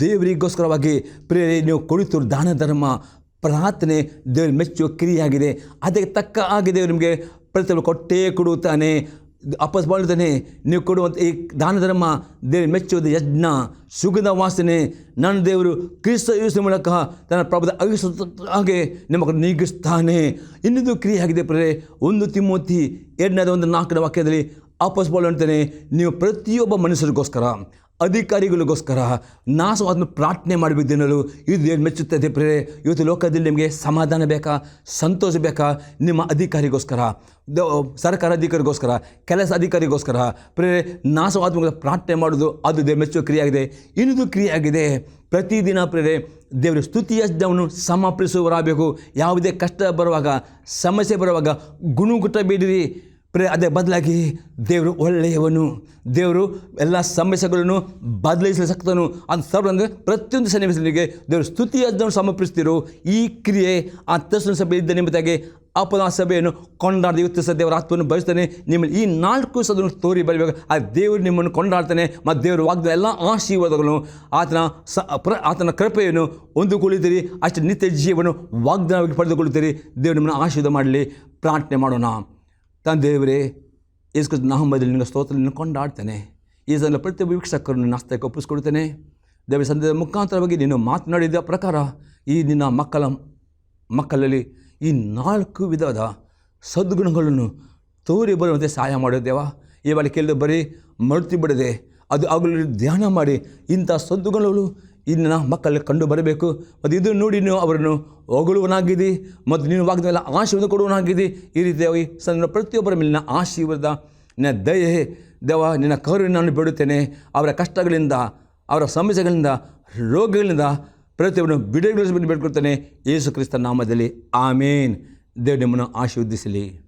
ದೇವರಿಗೋಸ್ಕರವಾಗಿ? ಪ್ರಿಯರೇ, ನೀವು ಕೊಡುತ್ತಿರೋ ದಾನ ಧರ್ಮ, ಪ್ರಾರ್ಥನೆ ದೇವರು ಮೆಚ್ಚುವ ಕ್ರಿಯೆಯಾಗಿದೆ ಅದಕ್ಕೆ ತಕ್ಕ ಆಗಿ ದೇವರು ನಿಮಗೆ ಪ್ರತಿಫಲ ಕೊಟ್ಟೇ ಕೊಡುತ್ತಾನೆ. ಅಪ್ಪಸ್ ಬಾಳುತ್ತಾನೆ ನೀವು ಕೊಡುವಂಥ ಈ ದಾನ ಧರ್ಮ ದೇವರು ಮೆಚ್ಚುವುದು ಯಜ್ಞ, ಸುಗಂಧ ವಾಸನೆ. ನನ್ನ ದೇವರು ಕ್ರಿಸ್ತ ಯೋಜನೆ ಮೂಲಕ ತನ್ನ ಪ್ರಭದ ಹಾಗೆ ನಿಮಗೆ ನೀಗಿಸ್ತಾನೆ. ಇನ್ನೊಂದು ಕ್ರಿಯೆ ಆಗಿದೆ ಪ್ರೇ ಒಂದು ತಿಮ್ಮೋತಿ ಎರಡನೇದ ಒಂದು ನಾಲ್ಕನೇ ವಾಕ್ಯದಲ್ಲಿ ಅಪ್ಪಸ್ ಬಾಳು ಅಂತಾನೆ ನೀವು ಪ್ರತಿಯೊಬ್ಬ ಮನುಷ್ಯರಿಗೋಸ್ಕರ ಅಧಿಕಾರಿಗಳಿಗೋಸ್ಕರ ನಾಶವಾದ ಪ್ರಾರ್ಥನೆ ಮಾಡಬೇಕು ದಿನಲು ಇದು ಏನು ಮೆಚ್ಚುತ್ತದೆ ಪ್ರೇರೆ ಇವತ್ತು ಲೋಕದಲ್ಲಿ ನಿಮಗೆ ಸಮಾಧಾನ ಬೇಕಾ? ಸಂತೋಷ ಬೇಕಾ? ನಿಮ್ಮ ಅಧಿಕಾರಿಗೋಸ್ಕರ ಸರ್ಕಾರ ಅಧಿಕಾರಿಗೋಸ್ಕರ, ಕೆಲಸ ಅಧಿಕಾರಿಗೋಸ್ಕರ ಪ್ರೇರೆ ನಾಶವಾದ ಪ್ರಾರ್ಥನೆ ಮಾಡೋದು ಅದು ದೇವ್ರ ಮೆಚ್ಚುವ ಕ್ರಿಯೆಯಾಗಿದೆ. ಇನ್ನೊಂದು ಕ್ರಿಯೆಯಾಗಿದೆ, ಪ್ರತಿದಿನ ಪ್ರೇರೆ ದೇವರ ಸ್ತುತಿ ಯಜ್ಞವನ್ನು ಸಮರ್ಪಿಸುವರಾಗಬೇಕು ಯಾವುದೇ ಕಷ್ಟ ಬರುವಾಗ, ಸಮಸ್ಯೆ ಬರುವಾಗ ಗುಣಗುಟ್ಟಬೇಡಿರಿ ಪ್ರೇ ಅದೇ ಬದಲಾಗಿ ದೇವರು ಒಳ್ಳೆಯವನು. ದೇವರು ಎಲ್ಲ ಸಮಸ್ಯೆಗಳನ್ನು ಬದಲಾಯಿಸಲು ಸಕ್ತನು. ಅಂತ ಸರ್ವ ಅಂದರೆ ಪ್ರತಿಯೊಂದು ಸನ್ನಿವೇಶಗಳಿಗೆ ದೇವರು ಸ್ತುತಿ ಸಮರ್ಪಿಸ್ತಿರು ಈ ಕ್ರಿಯೆ ಆ ತಸ್ನ ಸಭೆ ಇದ್ದ ನಿಮಿತ್ತಾಗಿ ಅಪ್ಪನ ಸಭೆಯನ್ನು ಕೊಂಡಾಡದ ಸಹ ದೇವರ ಆತ್ಮವನ್ನು ಬಯಸ್ತಾನೆ. ನಿಮ್ಮಲ್ಲಿ ಈ ನಾಲ್ಕು ಸದನ್ನು ತೋರಿ ಬರಬೇಕು ಆ ದೇವರು ನಿಮ್ಮನ್ನು ಕೊಂಡಾಡ್ತಾನೆ ಮತ್ತು ದೇವರು ವಾಗ್ದ ಎಲ್ಲ ಆಶೀರ್ವಾದಗಳನ್ನು ಆತನ ಸ, ಪ್ರ, ಆತನ ಕೃಪೆಯನ್ನು ಹೊಂದಿಕೊಳ್ಳುತ್ತೀರಿ. ಅಷ್ಟು ನಿತ್ಯ ಜೀವನ ವಾಗ್ದಾನವಾಗಿ ಪಡೆದುಕೊಳ್ಳುತ್ತೀರಿ. ದೇವರು ನಿಮ್ಮನ್ನು ಆಶೀರ್ವಾದ ಮಾಡಲಿ. ಪ್ರಾರ್ಥನೆ ಮಾಡೋಣ. ತಂದೆಯವರೇ ಯೇಸು ನಾಮದಲ್ಲಿ ನಿನ್ನ ಸ್ತೋತ್ರ ನಿನ್ನ ಕೊಂಡಾಡ್ತೇನೆ. ಈ ಸಲ ಪ್ರತಿಯೊಬ್ಬ ವೀಕ್ಷಕರನ್ನು ನಾಸ್ತಕ್ಕೆ ಒಪ್ಪಿಸ್ಕೊಡ್ತೇನೆ ದೇವರ ಸಂದೇಹದ ಮುಖಾಂತರವಾಗಿ ನೀನು ಮಾತನಾಡಿದ ಪ್ರಕಾರ ಈ ನಿನ್ನ ಮಕ್ಕಳ ಮಕ್ಕಳಲ್ಲಿ ಈ ನಾಲ್ಕು ವಿಧದ ಸದ್ಗುಣಗಳನ್ನು ತೋರಿ ಬರುವಂತೆ ಸಹಾಯ ಈ ಬಾಳಿ ಕೇಳಿದ ಬರೀ ಮರುತಿ ಬಿಡದೆ ಅದು ಆಗಲೂ ಧ್ಯಾನ ಮಾಡಿ ಇಂಥ ಸದ್ಗುಣಗಳು ಇನ್ನು ಮಕ್ಕಳಲ್ಲಿ ಕಂಡು ಬರಬೇಕು. ಮತ್ತು ಇದನ್ನು ನೋಡಿ ನೀವು ಅವರನ್ನು ಹೊಗಳುವನಾಗಿದ್ದಿ. ಮತ್ತು ನೀನು ವಾಗ್ದೆಲ್ಲ ಆಶೀರ್ವಾದ ಕೊಡುವನಾಗಿದ್ದಿ. ಈ ರೀತಿಯಾಗಿ ಸಣ್ಣ ಪ್ರತಿಯೊಬ್ಬರ ಮೇಲಿನ ಆಶೀರ್ವಾದ ನಿನ್ನ ದಯೆ ದೇವ ನಿನ್ನ ಕರು ನಾನು ಬಿಡುತ್ತೇನೆ. ಅವರ ಕಷ್ಟಗಳಿಂದ, ಅವರ ಸಮಸ್ಯೆಗಳಿಂದ, ರೋಗಗಳಿಂದ ಪ್ರತಿಯೊಬ್ಬರನ್ನು ಬಿಡುಗಡೆ ಬೇಡ್ಕೊಳ್ತೇನೆ. ಯೇಸು ಕ್ರಿಸ್ತ ನಾಮದಲ್ಲಿ ಆಮೇನ್. ದೇವ್ ನಿಮ್ಮನ್ನು ಆಶೀರ್ವದಿಸಲಿ.